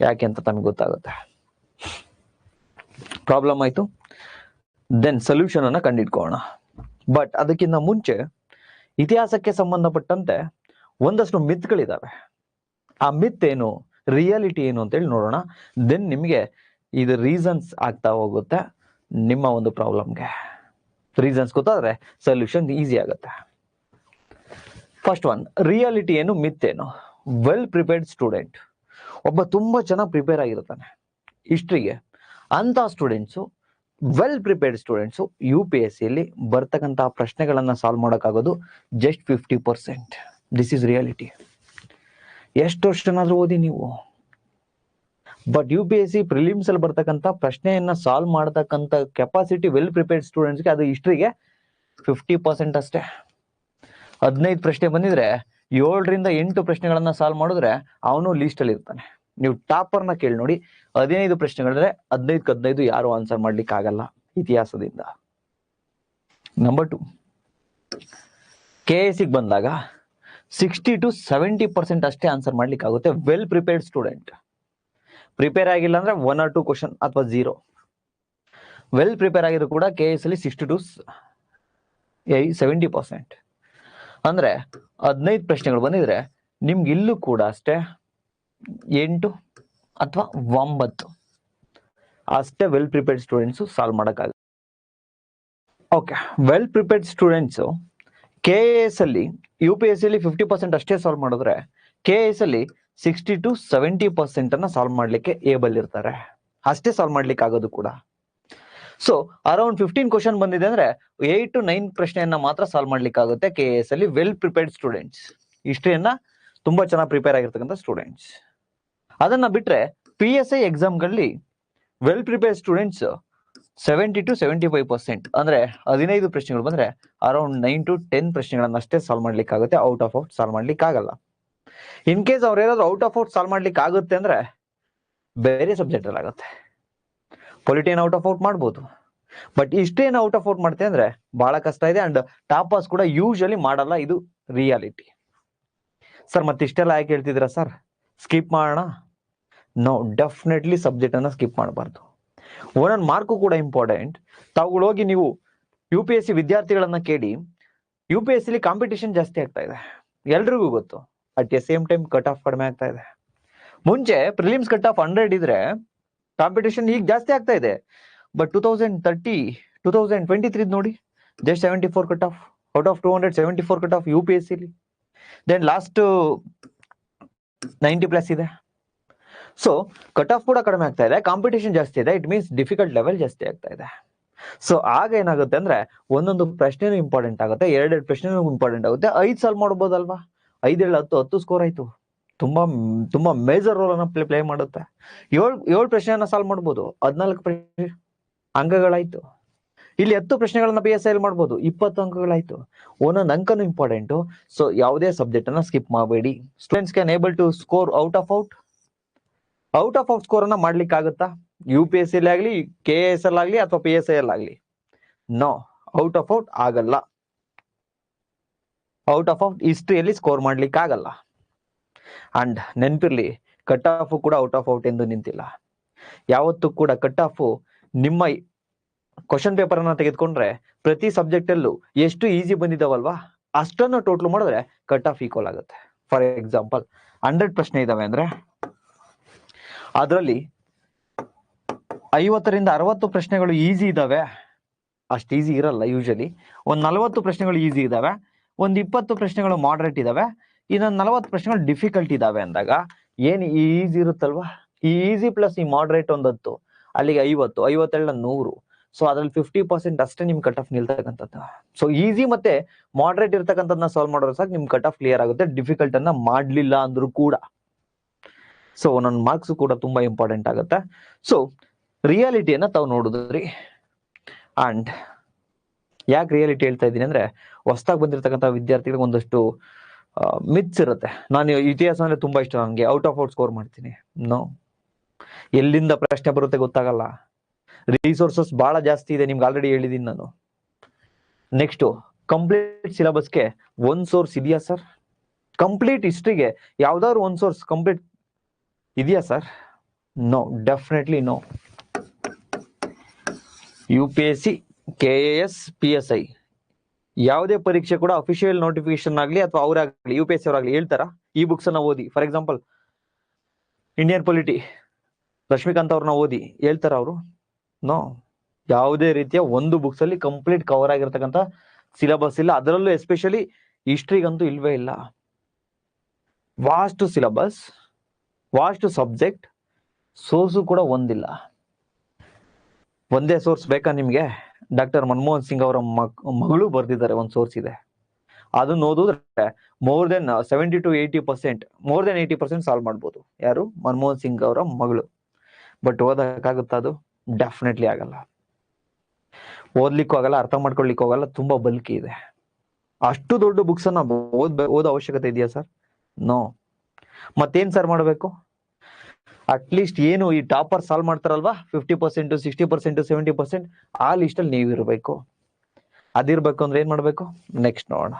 A: ಯಾಕೆ ಅಂತ ತಮಗೆ ಗೊತ್ತಾಗುತ್ತೆ. ಪ್ರಾಬ್ಲಮ್ ಆಯ್ತು. ದೆನ್ ಸೊಲ್ಯೂಷನ್ ಅನ್ನ ಕಂಡಿಡ್ಕೋಣ ಬಟ್ ಅದಕ್ಕಿಂತ ಮುಂಚೆ ಇತಿಹಾಸಕ್ಕೆ ಸಂಬಂಧಪಟ್ಟಂತೆ ಒಂದಷ್ಟು ಮಿತ್ಗಳಿದಾವೆ ಆ ಮಿತ್ ಏನು ರಿಯಾಲಿಟಿ ಏನು ಅಂತೇಳಿ ನೋಡೋಣ. ದೆನ್ ನಿಮಗೆ ಇದು ರೀಸನ್ಸ್ ಆಗ್ತಾ ಹೋಗುತ್ತೆ ನಿಮ್ಮ ಒಂದು ಪ್ರಾಬ್ಲಮ್ಗೆ ರೀಸನ್ಸ್ ಗೊತ್ತಾದ್ರೆ ಸೊಲ್ಯೂಷನ್ ಈಸಿ ಆಗುತ್ತೆ. ಫಸ್ಟ್ ಒನ್ ರಿಯಾಲಿಟಿ ಏನು ಮಿತ್ ಏನು? ವೆಲ್ ಪ್ರಿಪೇರ್ಡ್ ಸ್ಟೂಡೆಂಟ್ ಒಬ್ಬ ತುಂಬ ಚೆನ್ನಾಗಿ ಪ್ರಿಪೇರ್ ಆಗಿರ್ತಾನೆ. ಹಿಸ್ಟ್ರಿಗೆ ಅಂತ students well prepared students U P S ಸಿಯಲ್ಲಿ ಬರ್ತಕ್ಕಂಥ ಪ್ರಶ್ನೆಗಳನ್ನು solve ಮಾಡೋಕ್ಕಾಗೋದು just fifty percent this is reality ಎಷ್ಟು ವರ್ಷನಾದರೂ ಓದಿ ನೀವು. But U P S C prelims ಅಲ್ಲಿ ಬರ್ತಕ್ಕಂಥ ಪ್ರಶ್ನೆಯನ್ನ ಸಾಲ್ವ್ ಮಾಡತಕ್ಕಂಥ ಕೆಪಾಸಿಟಿ ವೆಲ್ ಪ್ರಿಪೇರ್ಡ್ ಸ್ಟೂಡೆಂಟ್ಸ್ಗೆ ಅದು ಹಿಸ್ಟ್ರಿಗೆ ಫಿಫ್ಟಿ ಪರ್ಸೆಂಟ್ ಅಷ್ಟೇ. ಹದಿನೈದು ಪ್ರಶ್ನೆ ಬಂದಿದ್ರೆ ಏಳರಿಂದ ಎಂಟು ಪ್ರಶ್ನೆಗಳನ್ನ ಸಾಲ್ವ್ ಮಾಡಿದ್ರೆ ಅವನು ಲೀಸ್ಟ್ ಅಲ್ಲಿ ಇರ್ತಾನೆ. ನೀವು ಟಾಪರ್ನ ಕೇಳಿ ನೋಡಿ, ಹದಿನೈದು ಪ್ರಶ್ನೆಗಳಿದ್ರೆ ಹದಿನೈದು ಹದಿನೈದು ಯಾರು ಆನ್ಸರ್ ಮಾಡ್ಲಿಕ್ಕೆ ಆಗಲ್ಲ ಇತಿಹಾಸದಿಂದ. ನಂಬರ್ ಟು ಕೆ ಎಸ್ ಬಂದಾಗ ಸಿಕ್ಸ್ಟಿ ಟು ಸೆವೆಂಟಿ ಪರ್ಸೆಂಟ್ ಅಷ್ಟೇ ಆನ್ಸರ್ ಮಾಡ್ಲಿಕ್ಕೆ ಆಗುತ್ತೆ ವೆಲ್ ಪ್ರಿಪೇರ್ಡ್ ಸ್ಟೂಡೆಂಟ್ ಪ್ರಿಪೇರ್ ಆಗಿಲ್ಲ ಅಂದ್ರೆ ಒನ್ ಆರ್ ಟು ಕ್ವಶನ್ ಅಥವಾ ಝೀರೋ ವೆಲ್ ಪ್ರಿಪೇರ್ ಆಗಿದ್ರು ಕೂಡ ಕೆ ಎಸ್ ಅಲ್ಲಿ ಸಿಕ್ಸ್ಟಿ ಟು ಸೆವೆಂಟಿ ಪರ್ಸೆಂಟ್ ಅಂದ್ರೆ ಹದಿನೈದು ಪ್ರಶ್ನೆಗಳು ಬಂದಿದ್ರೆ ನಿಮ್ಗೆ ಇಲ್ಲೂ ಕೂಡ ಅಷ್ಟೇ ಎಂಟು ಅಥವಾ ಒಂಬತ್ತು. ಅಷ್ಟೇ ವೆಲ್ ಪ್ರಿಪೇರ್ಡ್ ಸ್ಟೂಡೆಂಟ್ಸ್ ಸಾಲ್ವ್ ಮಾಡೋಕ್ಕಾಗುತ್ತೆ okay well prepared students K S ಅಲ್ಲಿ ಯು ಪಿ ಎಸ್ ಸಿ ಅಲ್ಲಿ ಫಿಫ್ಟಿ ಪರ್ಸೆಂಟ್ ಅಷ್ಟೇ ಸಾಲ್ವ್ ಮಾಡಿದ್ರೆ ಕೆ ಎಸ್ ಅಲ್ಲಿ ಸಿಕ್ಸ್ಟಿ ಟು ಸೆವೆಂಟಿ ಪರ್ಸೆಂಟ್ ಅನ್ನ ಸಾಲ್ವ್ ಮಾಡ್ಲಿಕ್ಕೆ ಏಬಲ್ ಇರ್ತಾರೆ. ಅಷ್ಟೇ ಸಾಲ್ವ್ ಮಾಡ್ಲಿಕ್ಕೆ ಆಗೋದು ಕೂಡ. ಸೊ ಅರೌಂಡ್ ಫಿಫ್ಟೀನ್ ಕ್ವಶನ್ ಬಂದಿದೆ ಅಂದ್ರೆ ಏಟ್ ಟು ನೈನ್ ಪ್ರಶ್ನೆಯನ್ನ ಮಾತ್ರ ಸಾಲ್ವ್ ಮಾಡ್ಲಿಕ್ಕೆ ಆಗುತ್ತೆ ಕೆ ಎಸ್ ಅಲ್ಲಿ ವೆಲ್ ಪ್ರಿಪೇರ್ಡ್ ಸ್ಟೂಡೆಂಟ್ಸ್ ಹಿಸ್ಟ್ರಿಯನ್ನ ತುಂಬಾ ಚೆನ್ನಾಗಿ ಪ್ರಿಪೇರ್ ಆಗಿರ್ತಕ್ಕಂಥ ಸ್ಟೂಡೆಂಟ್ಸ್ ಅದನ್ನ ಬಿಟ್ರೆ P S I ಎಕ್ಸಾಮ್ಗಳಲ್ಲಿ well prepared students seventy to seventy five percent ಅಂದ್ರೆ ಹದಿನೈದು ಪ್ರಶ್ನೆಗಳು ಬಂದ್ರೆ ಅರೌಂಡ್ ನೈನ್ ಟು ಟೆನ್ ಪ್ರಶ್ನೆಗಳನ್ನ ಅಷ್ಟೇ ಸಾಲ್ವ್ ಮಾಡ್ಲಿಕ್ಕೆ ಆಗುತ್ತೆ ಔಟ್ ಆಫ್ ಔಟ್ ಸಾಲ್ವ್ ಮಾಡ್ಲಿಕ್ಕೆ ಆಗಲ್ಲ ಇನ್ ಕೇಸ್ ಅವ್ರು ಏನಾದ್ರು ಔಟ್ ಆಫ್ ಔಟ್ ಸಾಲ್ವ್ ಮಾಡ್ಲಿಕ್ಕೆ ಆಗುತ್ತೆ ಅಂದ್ರೆ ಬೇರೆ ಸಬ್ಜೆಕ್ಟ್ ಅಲ್ಲಿ ಆಗುತ್ತೆ ಪೊಲಿಟಿಯನ್ ಔಟ್ ಆಫ್ ಔಟ್ ಮಾಡ್ಬೋದು. ಬಟ್ ಇಷ್ಟೇನು ಔಟ್ ಆಫ್ ಔಟ್ ಮಾಡ್ತೆ ಅಂದ್ರೆ ಬಹಳ ಕಷ್ಟ ಇದೆ ಅಂಡ್ ಟಾಪರ್ಸ್ ಕೂಡ ಯೂಶಲಿ ಮಾಡಲ್ಲ, ಇದು ರಿಯಾಲಿಟಿ ಸರ್ ಮತ್ತೆ ಇಷ್ಟೆಲ್ಲ ಯಾಕೆ ಹೇಳ್ತಿದ್ದೀರಾ ಸರ್ ಸ್ಕಿಪ್ ಮಾಡೋಣ. ನಾವು ಡೆಫಿನೆಟ್ಲಿ ಸಬ್ಜೆಕ್ಟ್ ಅನ್ನ ಸ್ಕಿಪ್ ಮಾಡಬಾರ್ದು. ಒಂದೊಂದು ಮಾರ್ಕು ಕೂಡ ಇಂಪಾರ್ಟೆಂಟ್ ತಾವುಗಳು ಹೋಗಿ ನೀವು ಯು ಪಿ ಎಸ್ ಸಿ ವಿದ್ಯಾರ್ಥಿಗಳನ್ನ ಕೇಳಿ ಯು ಪಿ ಎಸ್ ಸಿಲಿ ಕಾಂಪಿಟೇಷನ್ ಜಾಸ್ತಿ ಆಗ್ತಾ ಇದೆ. ಎಲ್ರಿಗೂ ಗೊತ್ತು. At a same time cut off ಕಡಿಮೆ ಆಗ್ತಾ ಇದೆ. ಮುಂಚೆ ಪ್ರಿಲಿಮ್ಸ್ ಕಟ್ ಆಫ್ ಹಂಡ್ರೆಡ್ ಇದ್ರೆ ಕಾಂಪಿಟೇಷನ್ ಈಗ ಜಾಸ್ತಿ ಆಗ್ತಾ ಇದೆ. But two thousand thirty two thousand twenty three ನೋಡಿ just seventy four cut off out of two hundred seventy four cut off U P S ಸಿಲಿ then last ninety plus ಇದೆ. So cut off ಕೂಡ ಕಡಿಮೆ ಆಗ್ತಾ ಇದೆ. Competition ಜಾಸ್ತಿ ಇದೆ. It means difficult level ಜಾಸ್ತಿ ಆಗ್ತಾ ಇದೆ. ಸೊ ಆಗ ಏನಾಗುತ್ತೆ ಅಂದ್ರೆ, ಒಂದೊಂದು ಪ್ರಶ್ನೆನೂ ಇಂಪಾರ್ಟೆಂಟ್ ಆಗುತ್ತೆ. ಎರಡೆರಡು ಪ್ರಶ್ನೆನೂ ಇಂಪಾರ್ಟೆಂಟ್ ಆಗುತ್ತೆ. ಐದು ಸಾಲ್ ಮಾಡ್ಬೋದಲ್ವಾ? ಐದೇಳು ಹತ್ತು ಹತ್ತು ಸ್ಕೋರ್ ಆಯ್ತು. ತುಂಬಾ ತುಂಬಾ ಮೇಜರ್ ರೋಲ್ ಅನ್ನ ಪ್ಲೇ ಪ್ಲೇ ಮಾಡುತ್ತೆ. ಏಳು ಏಳು ಪ್ರಶ್ನೆಯನ್ನ ಸಾಲ್ವ್ ಮಾಡ್ಬೋದು. ಹದಿನಾಲ್ಕು ಪ್ರಶ್ನೆ, ಅಂಕಗಳಾಯ್ತು. ಇಲ್ಲಿ ಹತ್ತು ಪ್ರಶ್ನೆಗಳನ್ನ ಬಿ ಎಸ್ ಐ ಮಾಡ್ಬೋದು. ಇಪ್ಪತ್ತು ಅಂಕಗಳಾಯ್ತು. ಒಂದೊಂದು ಅಂಕನು ಇಂಪಾರ್ಟೆಂಟು ಸೊ ಯಾವುದೇ ಸಬ್ಜೆಕ್ಟ್ ಅನ್ನ ಸ್ಕಿಪ್ ಮಾಡಬೇಡಿ. Students can able to score out of out out of out score ಅನ್ನ ಮಾಡ್ಲಿಕ್ಕೆ ಆಗುತ್ತಾ ಯು ಪಿ ಎಸ್ ಸಿ ಆಗ್ಲಿ ಕೆ ಎಸ್ ಎಲ್ ಆಗ್ಲಿ ಅಥವಾ ಪಿ ಎಸ್ ಐ ಎಲ್ ಆಗ್ಲಿ. ನೋ ಔಟ್ ಆಫ್ ಔಟ್ ಆಗಲ್ಲ. ಔಟ್ ಆಫ್ ಔಟ್ ಹಿಸ್ಟ್ರಿಯಲ್ಲಿ ಸ್ಕೋರ್ ಮಾಡ್ಲಿಕ್ಕೆ ಆಗಲ್ಲ ಅಂಡ್ ನೆನ್ಪಿರ್ಲಿ ಕಟ್ ಆಫ್ ಕೂಡ ಔಟ್ ಆಫ್ ಔಟ್ ಎಂದು ನಿಂತಿಲ್ಲ. ಯಾವತ್ತೂ ಕೂಡ ಕಟ್ ಆಫ್ ನಿಮ್ಮ ಕ್ವಶನ್ ಪೇಪರ್ ಅನ್ನ ತೆಗೆದುಕೊಂಡ್ರೆ ಪ್ರತಿ ಸಬ್ಜೆಕ್ಟ್ ಅಲ್ಲೂ ಎಷ್ಟು ಈಸಿ ಬಂದಿದಾವಲ್ವಾ? ಅಷ್ಟನ್ನು ಟೋಟಲ್ ಮಾಡಿದ್ರೆ ಕಟ್ ಆಫ್ ಈಕ್ವಲ್ ಆಗುತ್ತೆ. ಫಾರ್ ಎಕ್ಸಾಂಪಲ್ ಹಂಡ್ರೆಡ್ ಪ್ರಶ್ನೆ ಇದಾವೆ ಅಂದ್ರೆ, ಅದರಲ್ಲಿ ಐವತ್ತರಿಂದ ಅರವತ್ತು ಪ್ರಶ್ನೆಗಳು ಈಸಿ ಇದಾವೆ. ಅಷ್ಟು ಈಸಿ ಇರಲ್ಲ ಯೂಶಲಿ ಒಂದ್ ನಲವತ್ತು ಪ್ರಶ್ನೆಗಳು ಈಸಿ ಇದಾವೆ. ಒಂದ್ ಇಪ್ಪತ್ತು ಪ್ರಶ್ನೆಗಳು ಮಾಡರೇಟ್ ಇದಾವೆ. ಇನ್ನೊಂದ್ ನಲವತ್ತು ಪ್ರಶ್ನೆಗಳು ಡಿಫಿಕಲ್ಟ್ ಇದಾವೆ ಅಂದಾಗ, ಏನು ಈಸಿ ಇರುತ್ತಲ್ವಾ? ಈ ಈಸಿ ಪ್ಲಸ್ ಈ ಮಾಡ್ರೇಟ್ ಒಂದತ್ತು ಅಲ್ಲಿಗೆ ಐವತ್ತು ಐವತ್ತೆರಡು ನೂರು. ಸೊ ಅದ್ರಲ್ಲಿ ಫಿಫ್ಟಿ ಪರ್ಸೆಂಟ್ ಅಷ್ಟೇ ನಿಮ್ ಕಟ್ ಆಫ್ ನಿಲ್ತಕ್ಕಂಥದ್ದು. ಸೊ ಈಸಿ ಮತ್ತೆ ಮಾಡ್ರೇಟ್ ಇರ್ತಕ್ಕಂಥದ್ದನ್ನ ಸಾಲ್ವ್ ಮಾಡೋದ್ರ ಸಾಕು, ನಿಮ್ ಕಟ್ ಆಫ್ ಕ್ಲಿಯರ್ ಆಗುತ್ತೆ. ಡಿಫಿಕಲ್ಟ್ ಅನ್ನ ಮಾಡ್ಲಿಲ್ಲ ಅಂದ್ರೂ ಕೂಡ. ಸೊ ನನ್ನ ಮಾರ್ಕ್ಸ್ ಕೂಡ ತುಂಬಾ ಇಂಪಾರ್ಟೆಂಟ್ ಆಗುತ್ತೆ. ಸೊ ರಿಯಾಲಿಟಿಯನ್ನ ತಾವು ನೋಡಿದ್ರಿ. ಅಂಡ್ ಯಾಕೆ ರಿಯಾಲಿಟಿ ಹೇಳ್ತಾ ಇದ್ದೀನಿ ಅಂದ್ರೆ, ಹೊಸದಾಗಿ ಬಂದಿರತಕ್ಕಂಥ ವಿದ್ಯಾರ್ಥಿಗಳಿಗೆ ಒಂದಷ್ಟು ಮಿತ್ಸ್ ಇರುತ್ತೆ. ನಾನು ಇತಿಹಾಸ ಅಂದ್ರೆ ತುಂಬಾ ಇಷ್ಟ ನನಗೆ ಔಟ್ ಆಫ್ ಔಟ್ ಸ್ಕೋರ್ ಮಾಡ್ತೀನಿ. ನೋ ಎಲ್ಲಿಂದ ಪ್ರಶ್ನೆ ಬರುತ್ತೆ ಗೊತ್ತಾಗಲ್ಲ. ರಿಸೋರ್ಸಸ್ ಬಹಳ ಜಾಸ್ತಿ ಇದೆ ನಿಮ್ಗೆ ಆಲ್ರೆಡಿ ಹೇಳಿದೀನಿ ನಾನು. ನೆಕ್ಸ್ಟ್ ಕಂಪ್ಲೀಟ್ ಸಿಲೆಬಸ್ಗೆ ಒಂದ್ ಸೋರ್ಸ್ ಇದೆಯಾ ಸರ್ ಕಂಪ್ಲೀಟ್ ಹಿಸ್ಟ್ರಿಗೆ ಯಾವ್ದಾದ್ರು ಒಂದ್ ಸೋರ್ಸ್ ಕಂಪ್ಲೀಟ್ ಇದೆಯಾ sir no definitely no U P S C K S P S I ಯಾವುದೇ ಪರೀಕ್ಷೆ ಕೂಡ ಅಫಿಷಿಯಲ್ ನೋಟಿಫಿಕೇಶನ್ ಆಗಲಿ ಅಥವಾ ಅವರಾಗ್ಲಿ ಯು ಪಿ ಎಸ್ ಅವರಾಗ್ಲಿ ಹೇಳ್ತಾರ? ಈ ಬುಕ್ಸ್ ಅನ್ನ ಓದಿ. For example Indian polity Rashmikanth ಅವ್ರನ್ನ ಓದಿ. ಹೇಳ್ತಾರ ಅವರು? ನೋ ಯಾವುದೇ ರೀತಿಯ ಒಂದು ಬುಕ್ಸ್ ಅಲ್ಲಿ ಕಂಪ್ಲೀಟ್ ಕವರ್ ಆಗಿರ್ತಕ್ಕಂಥ ಸಿಲೆಬಸ್ ಇಲ್ಲ. ಅದರಲ್ಲೂ ಎಸ್ಪೆಷಲಿ ಹಿಸ್ಟ್ರಿಗಂತೂ ಇಲ್ವೇ ಇಲ್ಲ. Vast syllabus vast subject source ಕೂಡ ಒಂದಿಲ್ಲ. ಒಂದೇ ಸೋರ್ಸ್ ಬೇಕಾ ನಿಮ್ಗೆ? ಡಾಕ್ಟರ್ ಮನಮೋಹನ್ ಸಿಂಗ್ ಅವರ ಮಗ್ ಮಗಳು ಬರೆದಿದ್ದಾರೆ, ಒಂದು ಸೋರ್ಸ್ ಇದೆ. ಅದನ್ನ ಓದಿದ್ರೆ more than seventy to eighty percent more than eighty percent solve ಮಾಡ್ಬೋದು. ಯಾರು? ಮನಮೋಹನ್ ಸಿಂಗ್ ಅವರ ಮಗಳು. ಬಟ್ ಓದಕ್ಕಾಗುತ್ತಾ ಅದು? ಡೆಫಿನೆಟ್ಲಿ ಆಗಲ್ಲ. ಓದ್ಲಿಕ್ಕೂ ಆಗಲ್ಲ, ಅರ್ಥ ಮಾಡ್ಕೊಳ್ಲಿಕ್ಕೂ ಆಗಲ್ಲ, ತುಂಬಾ ಬಲ್ಕಿ ಇದೆ. ಅಷ್ಟು ದೊಡ್ಡ ಬುಕ್ಸ್ ಅನ್ನ ಓದ್ ಓದೋ ಅವಶ್ಯಕತೆ ಇದೆಯಾ ಸರ್? ನೋ ಮತ್ತೇನ್ ಸರ್ ಮಾಡ್ಬೇಕು? ಅಟ್ಲೀಸ್ಟ್ ಏನು ಈ topper solve ಮಾಡ್ತಾರಲ್ವಾ? Fifty percent sixty percent seventy percent ಆ ಲಿಸ್ಟ್ ಅಲ್ಲಿ ನೀವು ಇರಬೇಕು. ಅದಿರ್ಬೇಕು ಅಂದ್ರೆ ಏನ್ ಮಾಡ್ಬೇಕು? ನೆಕ್ಸ್ಟ್ ನೋಡೋಣ.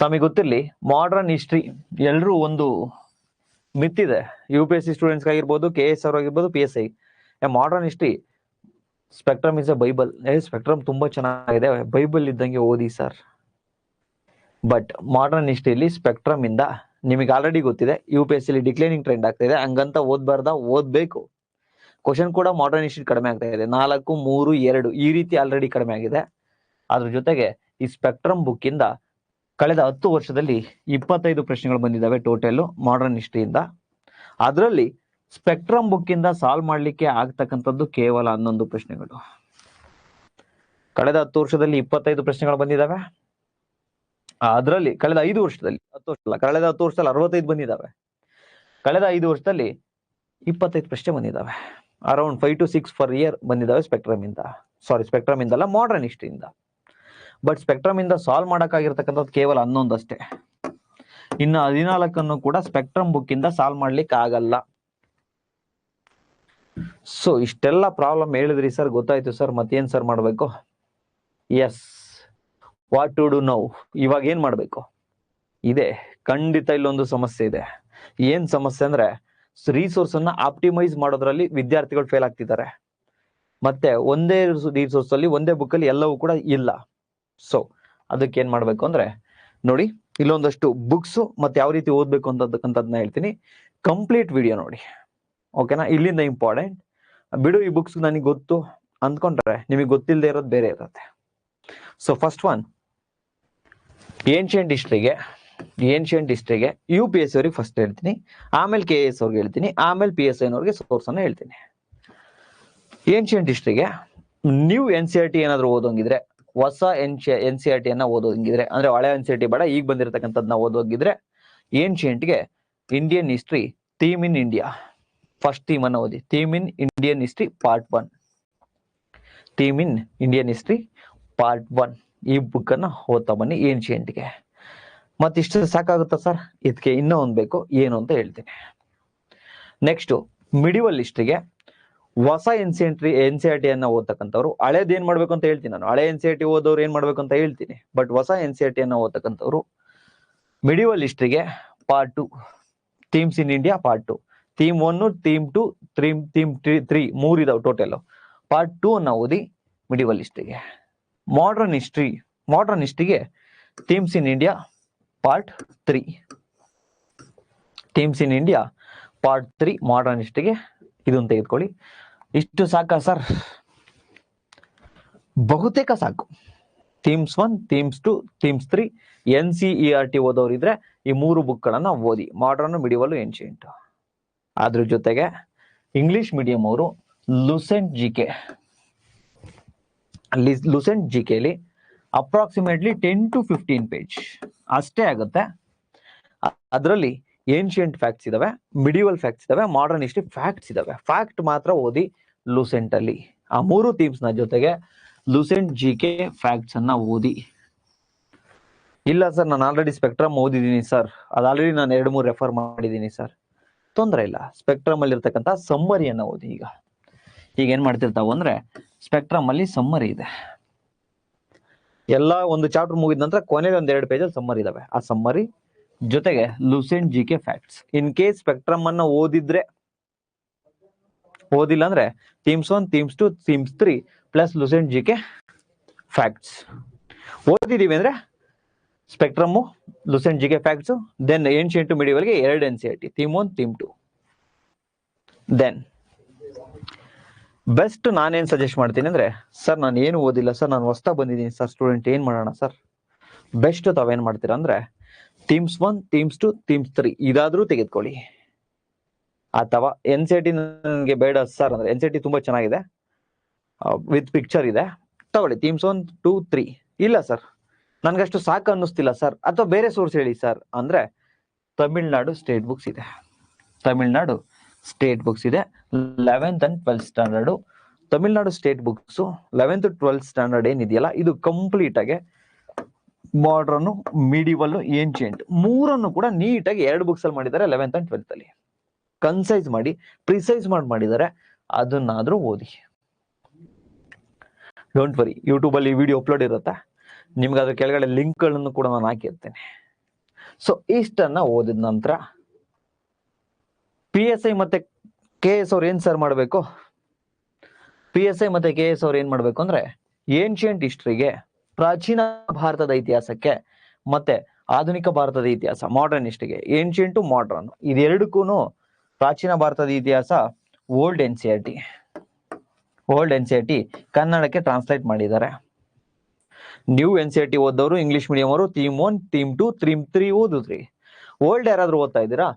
A: ತಮಗೆ ಗೊತ್ತಿರ್ಲಿ ಮಾಡ್ರನ್ ಹಿಸ್ಟ್ರಿ ಎಲ್ಲರೂ ಒಂದು ಮಿತ್ತಿದೆ U P S C students ಆಗಿರ್ಬೋದು ಕೆ ಎಸ್ ಆರ್ ಆಗಿರ್ಬೋದು P S I modern history spectrum is a bible a spectrum ತುಂಬಾ ಚೆನ್ನಾಗಿದೆ. ಬೈಬಲ್ ಇದ್ದಂಗೆ ಓದಿ ಸರ್ ಬಟ್ ಮಾಡರ್ನ್ ಹಿಸ್ಟ್ರಿಲಿ ಸ್ಪೆಕ್ಟ್ರಮ್ ಇಂದ ನಿಮಗೆ ಆಲ್ರೆಡಿ ಗೊತ್ತಿದೆ U P S C declining trend ಆಗ್ತಾ ಇದೆ. ಹಂಗಂತ ಓದ್ಬಾರ್ದ, ಓದ್ಬೇಕು. ಕ್ವಶನ್ ಕೂಡ ಮಾಡರ್ನ್ ಹಿಸ್ಟ್ರಿ ಕಡಿಮೆ ಆಗ್ತಾ ಇದೆ. ನಾಲ್ಕು, ಮೂರು, ಎರಡು ಈ ರೀತಿ ಆಲ್ರೆಡಿ ಕಡಿಮೆ ಆಗಿದೆ. ಅದ್ರ ಜೊತೆಗೆ ಈ ಸ್ಪೆಕ್ಟ್ರಮ್ ಬುಕ್ ಇಂದ ಕಳೆದ ಹತ್ತು ವರ್ಷದಲ್ಲಿ ಇಪ್ಪತ್ತೈದು ಪ್ರಶ್ನೆಗಳು ಬಂದಿದ್ದಾವೆ ಟೋಟಲ್ ಮಾಡರ್ನ್ ಹಿಸ್ಟ್ರಿಯಿಂದ ಅದರಲ್ಲಿ ಸ್ಪೆಕ್ಟ್ರಮ್ ಬುಕ್ ಇಂದ ಸಾಲ್ವ್ ಮಾಡಲಿಕ್ಕೆ ಆಗ್ತಕ್ಕಂಥದ್ದು ಕೇವಲ ಹನ್ನೊಂದು ಪ್ರಶ್ನೆಗಳು. ಕಳೆದ ಹತ್ತು ವರ್ಷದಲ್ಲಿ ಇಪ್ಪತ್ತೈದು ಪ್ರಶ್ನೆಗಳು ಬಂದಿದ್ದಾವೆ. ಅದರಲ್ಲಿ ಕಳೆದ ಐದು ವರ್ಷದಲ್ಲಿ, ಹತ್ತು ವರ್ಷ ಅಲ್ಲ, ಕಳೆದ ಹತ್ತು ವರ್ಷದಲ್ಲಿ ಅರವತ್ತೈದು ಬಂದಿದ್ದಾವೆ. ಕಳೆದ ಐದು ವರ್ಷದಲ್ಲಿ ಇಪ್ಪತ್ತೈದು ಪ್ರಶ್ನೆ ಬಂದಿದ್ದಾವೆ. Around five to six per year ಬಂದಿದ್ದಾವೆ ಸ್ಪೆಕ್ಟ್ರಮ್ ಇಂದ. ಸಾರಿ ಸ್ಪೆಕ್ಟ್ರಮ್ ಇಂದ ಅಲ್ಲ ಮಾಡರ್ನ್ ಹಿಸ್ಟ್ರಿಯಿಂದ ಬಟ್ ಸ್ಪೆಕ್ಟ್ರಮ್ ಇಂದ ಸಾಲ್ವ್ ಮಾಡೋಕ್ಕಾಗಿರ್ತಕ್ಕಂಥದ್ದು ಕೇವಲ ಹನ್ನೊಂದು ಅಷ್ಟೇ. ಇನ್ನು ಹದಿನಾಲ್ಕನ್ನು ಕೂಡ ಸ್ಪೆಕ್ಟ್ರಮ್ ಬುಕ್ ಇಂದ ಸಾಲ್ವ್ ಮಾಡ್ಲಿಕ್ಕೆ ಆಗಲ್ಲ. ಸೊ ಇಷ್ಟೆಲ್ಲ ಪ್ರಾಬ್ಲಮ್ ಹೇಳಿದ್ರಿ ಸರ್ ಗೊತ್ತಾಯ್ತು ಸರ್ ಮತ್ತೇನ್ ಸರ್ ಮಾಡಬೇಕು? Yes what to do now ಇವಾಗ ಏನ್ ಮಾಡ್ಬೇಕು? ಇದೆ. ಖಂಡಿತ ಇಲ್ಲೊಂದು ಸಮಸ್ಯೆ ಇದೆ. ಏನ್ ಸಮಸ್ಯೆ ಅಂದ್ರೆ ರಿಸೋರ್ಸ್ ಅನ್ನ ಆಪ್ಟಿಮೈಸ್ ಮಾಡೋದ್ರಲ್ಲಿ ವಿದ್ಯಾರ್ಥಿಗಳು ಫೇಲ್ ಆಗ್ತಿದ್ದಾರೆ. ಮತ್ತೆ ಒಂದೇ ರಿಸೋರ್ಸ್ ಅಲ್ಲಿ, ಒಂದೇ ಬುಕ್ ಅಲ್ಲಿ ಎಲ್ಲವೂ ಕೂಡ ಇಲ್ಲ. ಸೊ ಅದಕ್ಕೆ ಏನ್ ಮಾಡ್ಬೇಕು ಅಂದ್ರೆ, ನೋಡಿ, ಇಲ್ಲೊಂದಷ್ಟು ಬುಕ್ಸ್ ಮತ್ತೆ ಯಾವ ರೀತಿ ಓದ್ಬೇಕು ಅಂತಕ್ಕಂಥದ್ನ ಹೇಳ್ತೀನಿ. ಕಂಪ್ಲೀಟ್ ವಿಡಿಯೋ ನೋಡಿ. ಓಕೆನಾ ಇಲ್ಲಿಂದ ಇಂಪಾರ್ಟೆಂಟ್ ಬಿಡು ಈ ಬುಕ್ಸ್ ನನಗೆ ಗೊತ್ತು. ಅಂದ್ಕೊಂಡ್ರೆ ನಿಮಗೆ ಗೊತ್ತಿಲ್ಲದೆ ಇರೋದು ಬೇರೆ ಇರುತ್ತೆ. ಸೊ ಫಸ್ಟ್ ಒನ್ ಏನ್ಷಿಯಂಟ್ ಹಿಸ್ಟ್ರಿಗೆ ಏನ್ಷಿಯಂಟ್ ಹಿಸ್ಟ್ರಿಗೆ ಯು ಪಿ ಎಸ್ ಅವ್ರಿಗೆ ಫಸ್ಟ್ ಹೇಳ್ತೀನಿ. ಆಮೇಲೆ ಕೆ ಎಸ್ ಅವ್ರಿಗೆ ಹೇಳ್ತೀನಿ. ಆಮೇಲೆ ಪಿ ಎಸ್ ಐನವ್ರಿಗೆ ಸೋರ್ಸ್ ಅನ್ನ ಹೇಳ್ತೀನಿ. Ancient ಹಿಸ್ಟ್ರಿಗೆ new N C R T ಏನಾದ್ರು ಓದೋಂಗಿದ್ರೆ, ಹೊಸ N N C R T ಅನ್ನ ಓದೋಂಗಿದ್ರೆ, ಅಂದ್ರೆ ಹಳೆ ಎನ್ ಸಿ ಆರ್ ಟಿ ಬೇಡ, ಈಗ ಬಂದಿರತಕ್ಕಂಥದ್ನ ಓದೋಗಿದ್ರೆ ಏನ್ಷಿಯಂಟ್ಗೆ Indian history theme in India first theme ಅನ್ನ ಓದಿ. Theme in Indian history part one theme in Indian history part one ಈ ಬುಕ್ ಅನ್ನ ಓದ್ತಾ ಬನ್ನಿ ಏನ್ಷಿಯಂಟ್ಗೆ ಮತ್ತಿಷ್ಟು ಸಾಕಾಗುತ್ತಾ ಸರ್ ಇದಕ್ಕೆ ಇನ್ನೂ ಒಂದು ಬೇಕು, ಏನು ಅಂತ ಹೇಳ್ತೀನಿ. ನೆಕ್ಸ್ಟ್ ಮಿಡಿವಲ್ ಹಿಸ್ಟ್ರಿಗೆ ಹೊಸ N C entry N C R T ಅನ್ನ ಓದ್ತಕ್ಕಂಥವ್ರು, ಹಳೇದ್ ಏನ್ ಮಾಡ್ಬೇಕು ಅಂತ ಹೇಳ್ತೀನಿ ನಾನು. ಹಳೆ ಎನ್ ಸಿ ಆರ್ ಟಿ ಓದೋರು ಏನ್ ಮಾಡ್ಬೇಕು ಅಂತ ಹೇಳ್ತೀನಿ. ಬಟ್ ಹೊಸ ಎನ್ ಸಿ ಆರ್ ಟಿ ಅನ್ನ ಓದ್ತಕ್ಕಂಥವ್ರು medieval ಹಿಸ್ಟ್ರಿಗೆ part two themes in India part two theme one theme two theme theme three ಮೂರ್ ಇದಾವೆ ಟೋಟಲ್ ಪಾರ್ಟ್ ಟೂ ಅನ್ನ ಓದಿ ಮಿಡಿವಲ್ ಹಿಸ್ಟ್ರಿಗೆ modern history modern ಹಿಸ್ಟ್ರಿಗೆ themes in India part three themes in India part three modern ಹಿಸ್ಟ್ರಿಗೆ ಇದನ್ನು ತೆಗೆದುಕೊಳ್ಳಿ. ಇಷ್ಟು ಸಾಕ sir? ಬಹುತೇಕ ಸಾಕು. Themes one themes two themes three N C E R T ಓದೋರಿದ್ರೆ ಈ ಮೂರು ಬುಕ್ಗಳನ್ನ ಓದಿ. ಮಾಡ್ರನ್ ಮಿಡಿವಲು ಏನ್ಶಿಯಂಟ್ ಅದ್ರ ಜೊತೆಗೆ ಇಂಗ್ಲಿಷ್ ಮೀಡಿಯಂ ಅವರು Lucent G K Lucent G ಕೆಲಿ approximately ten to fifteen page ಅಷ್ಟೇ ಆಗುತ್ತೆ. ಅದರಲ್ಲಿ ಏನ್ಷಿಯಂಟ್ ಫ್ಯಾಕ್ಟ್ಸ್ ಇದಾವೆ ಮಿಡಿವಲ್ ಫ್ಯಾಕ್ಟ್ಸ್ ಇದಾವೆ ಮಾಡರ್ನ್ ಹಿಸ್ಟ್ರಿ ಫ್ಯಾಕ್ಟ್ಸ್ ಇದಾವೆ. ಫ್ಯಾಕ್ಟ್ ಮಾತ್ರ ಓದಿ ಲುಸೆಂಟ್ ಅಲ್ಲಿ ಆ ಮೂರು ಥೀಮ್ಸ್ನ ಜೊತೆಗೆ ಲುಸೆಂಟ್ ಜಿ ಕೆ ಫ್ಯಾಕ್ಟ್ಸ್ ಅನ್ನ ಓದಿ. ಇಲ್ಲ ಸರ್, ನಾನು ಆಲ್ರೆಡಿ ಸ್ಪೆಕ್ಟ್ರಮ್ ಓದಿದ್ದೀನಿ ಸರ್. ಅದು ಆಲ್ರೆಡಿ ನಾನು ಎರಡು ಮೂರು ರೆಫರ್ ಮಾಡಿದ್ದೀನಿ ಸರ್. ತೊಂದರೆ ಇಲ್ಲ. ಸ್ಪೆಕ್ಟ್ರಮ್ ಅಲ್ಲಿ ಇರ್ತಕ್ಕಂಥ ಸಮ್ಮರಿಯನ್ನ ಓದಿ ಈಗ. ಈಗ ಏನ್ ಮಾಡ್ತಿರ್ತಾವ ಅಂದ್ರೆ ಸ್ಪೆಕ್ಟ್ರಮ್ ಅಲ್ಲಿ ಸಮ್ಮರಿ ಇದೆ. ಎಲ್ಲ ಒಂದು ಚಾಪ್ಟರ್ ಮುಗಿದ ನಂತರ ಕೊನೆಗೆ ಒಂದ್ ಎರಡು ಪೇಜಲ್ಲಿ ಸಮ್ಮರಿ ಇದಾವೆ. ಆ ಸಮ್ಮರಿ ಜೊತೆಗೆ Lucent G K facts. In case spectrum ಅನ್ನ ಓದಿದ್ರೆ, ಓದಿಲ್ಲ ಅಂದ್ರೆ themes one, themes two, themes three plus Lucent G K facts. ಓದಿದೀವಿ ಅಂದ್ರೆ spectrum Lucent G K facts, then ancient to ಮಿಡಿವಲ್ಗೆ ಎರಡು N C R T, theme one, theme two. Then best ನಾನೇನು suggest ಮಾಡ್ತೀನಿ ಅಂದರೆ sir ನಾನು ಏನು ಓದಿಲ್ಲ sir ನಾನು ಹೊಸ್ತಾ ಬಂದಿದ್ದೀನಿ ಸರ್ ಸ್ಟೂಡೆಂಟ್ ಏನು ಮಾಡೋಣ ಸರ್ ಬೆಸ್ಟ್ ತಾವೇನು ಮಾಡ್ತೀರಾ ಅಂದರೆ themes one themes two themes three ಇದಾದರೂ ತೆಗೆದುಕೊಳ್ಳಿ. ಅಥವಾ ಎನ್ ಸಿ ಟಿ ನನಗೆ ಬೇಡ ಸರ್ ಅಂದರೆ ಎನ್ ಸಿ ಟಿ ತುಂಬ ಚೆನ್ನಾಗಿದೆ. ವಿತ್ ಪಿಕ್ಚರ್ ಇದೆ. ತಗೊಳ್ಳಿ ಥೀಮ್ಸ್ ಒನ್ ಟೂ ತ್ರೀ ಇಲ್ಲ ಸರ್ ನನಗಷ್ಟು ಸಾಕು ಅನ್ನಿಸ್ತಿಲ್ಲ ಸರ್ ಅಥವಾ ಬೇರೆ ಸೋರ್ಸ್ ಹೇಳಿ ಸರ್ ಅಂದರೆ, ತಮಿಳ್ನಾಡು ಸ್ಟೇಟ್ ಬುಕ್ಸ್ ಇದೆ. ತಮಿಳ್ನಾಡು ಸ್ಟೇಟ್ ಬುಕ್ಸ್ ಇದೆ. Eleventh and twelfth standard Tamil Nadu state books eleventh twelfth standard ಏನಿದೆಯಲ್ಲ, ಇದು ಕಂಪ್ಲೀಟ್ ಆಗಿ ಮಾಡ್ರನ್ ಮಿಡಿವಲ್ ಏನ್ಶಿಯಂಟ್ ಮೂರನ್ನು ಕೂಡ ನೀಟಾಗಿ ಎರಡು ಬುಕ್ಸ್ ಅಲ್ಲಿ ಮಾಡಿದ್ದಾರೆ ಲೆವೆಂತ್ ಅಂಡ್ ಟ್ವೆಲ್ತ್ ಅಲ್ಲಿ. ಕನ್ಸೈಸ್ ಮಾಡಿ ಪ್ರಿಸೈಸ್ ಮಾಡಿ ಮಾಡಿದ್ದಾರೆ. ಅದನ್ನಾದ್ರೂ ಓದಿ. ಡೋಂಟ್ ವರಿ ಯೂಟ್ಯೂಬ್ ಅಲ್ಲಿ ವಿಡಿಯೋ ಅಪ್ಲೋಡ್ ಇರುತ್ತೆ? ನಿಮ್ಗೆ ಅದ್ರ ಕೆಳಗಡೆ ಲಿಂಕ್ಗಳನ್ನು ಕೂಡ ನಾನು ಹಾಕಿರ್ತೇನೆ ಸೊ ಇಷ್ಟನ್ನ ಓದಿದ ನಂತರ ಪಿ ಎಸ್ ಐ ಮತ್ತೆ ಕೆ ಎಸ್ ಅವ್ರು ಏನ್ ಸರ್ ಮಾಡಬೇಕು? ಪಿ ಎಸ್ ಐ ಮತ್ತೆ ಕೆ ಎಸ್ ಅವ್ರು ಏನ್ ಮಾಡ್ಬೇಕು ಅಂದ್ರೆ ಏನ್ಷಿಯಂಟ್ ಹಿಸ್ಟ್ರಿಗೆ ಪ್ರಾಚೀನ ಭಾರತದ ಇತಿಹಾಸಕ್ಕೆ ಮತ್ತೆ ಆಧುನಿಕ ಭಾರತದ ಇತಿಹಾಸ ಮಾಡರ್ನ್ ಹಿಸ್ಟ್ರಿಗೆ ಏನ್ಶಿಯಂಟ್ ಟು ಮಾಡರ್ನ್ ಇದೆರಡಕ್ಕೂ ಪ್ರಾಚೀನ ಭಾರತದ ಇತಿಹಾಸ old N C R T old N C R T ಕನ್ನಡಕ್ಕೆ ಟ್ರಾನ್ಸ್ಲೇಟ್ ಮಾಡಿದ್ದಾರೆ. New N C R T ಓದೋರು ಇಂಗ್ಲಿಷ್ ಮೀಡಿಯಂ ಅವರು theme one theme two theme three ಓದಿದ್ರಿ. Old ಯಾರಾದ್ರೂ ಓದ್ತಾ ಇದ್ದೀರಾ?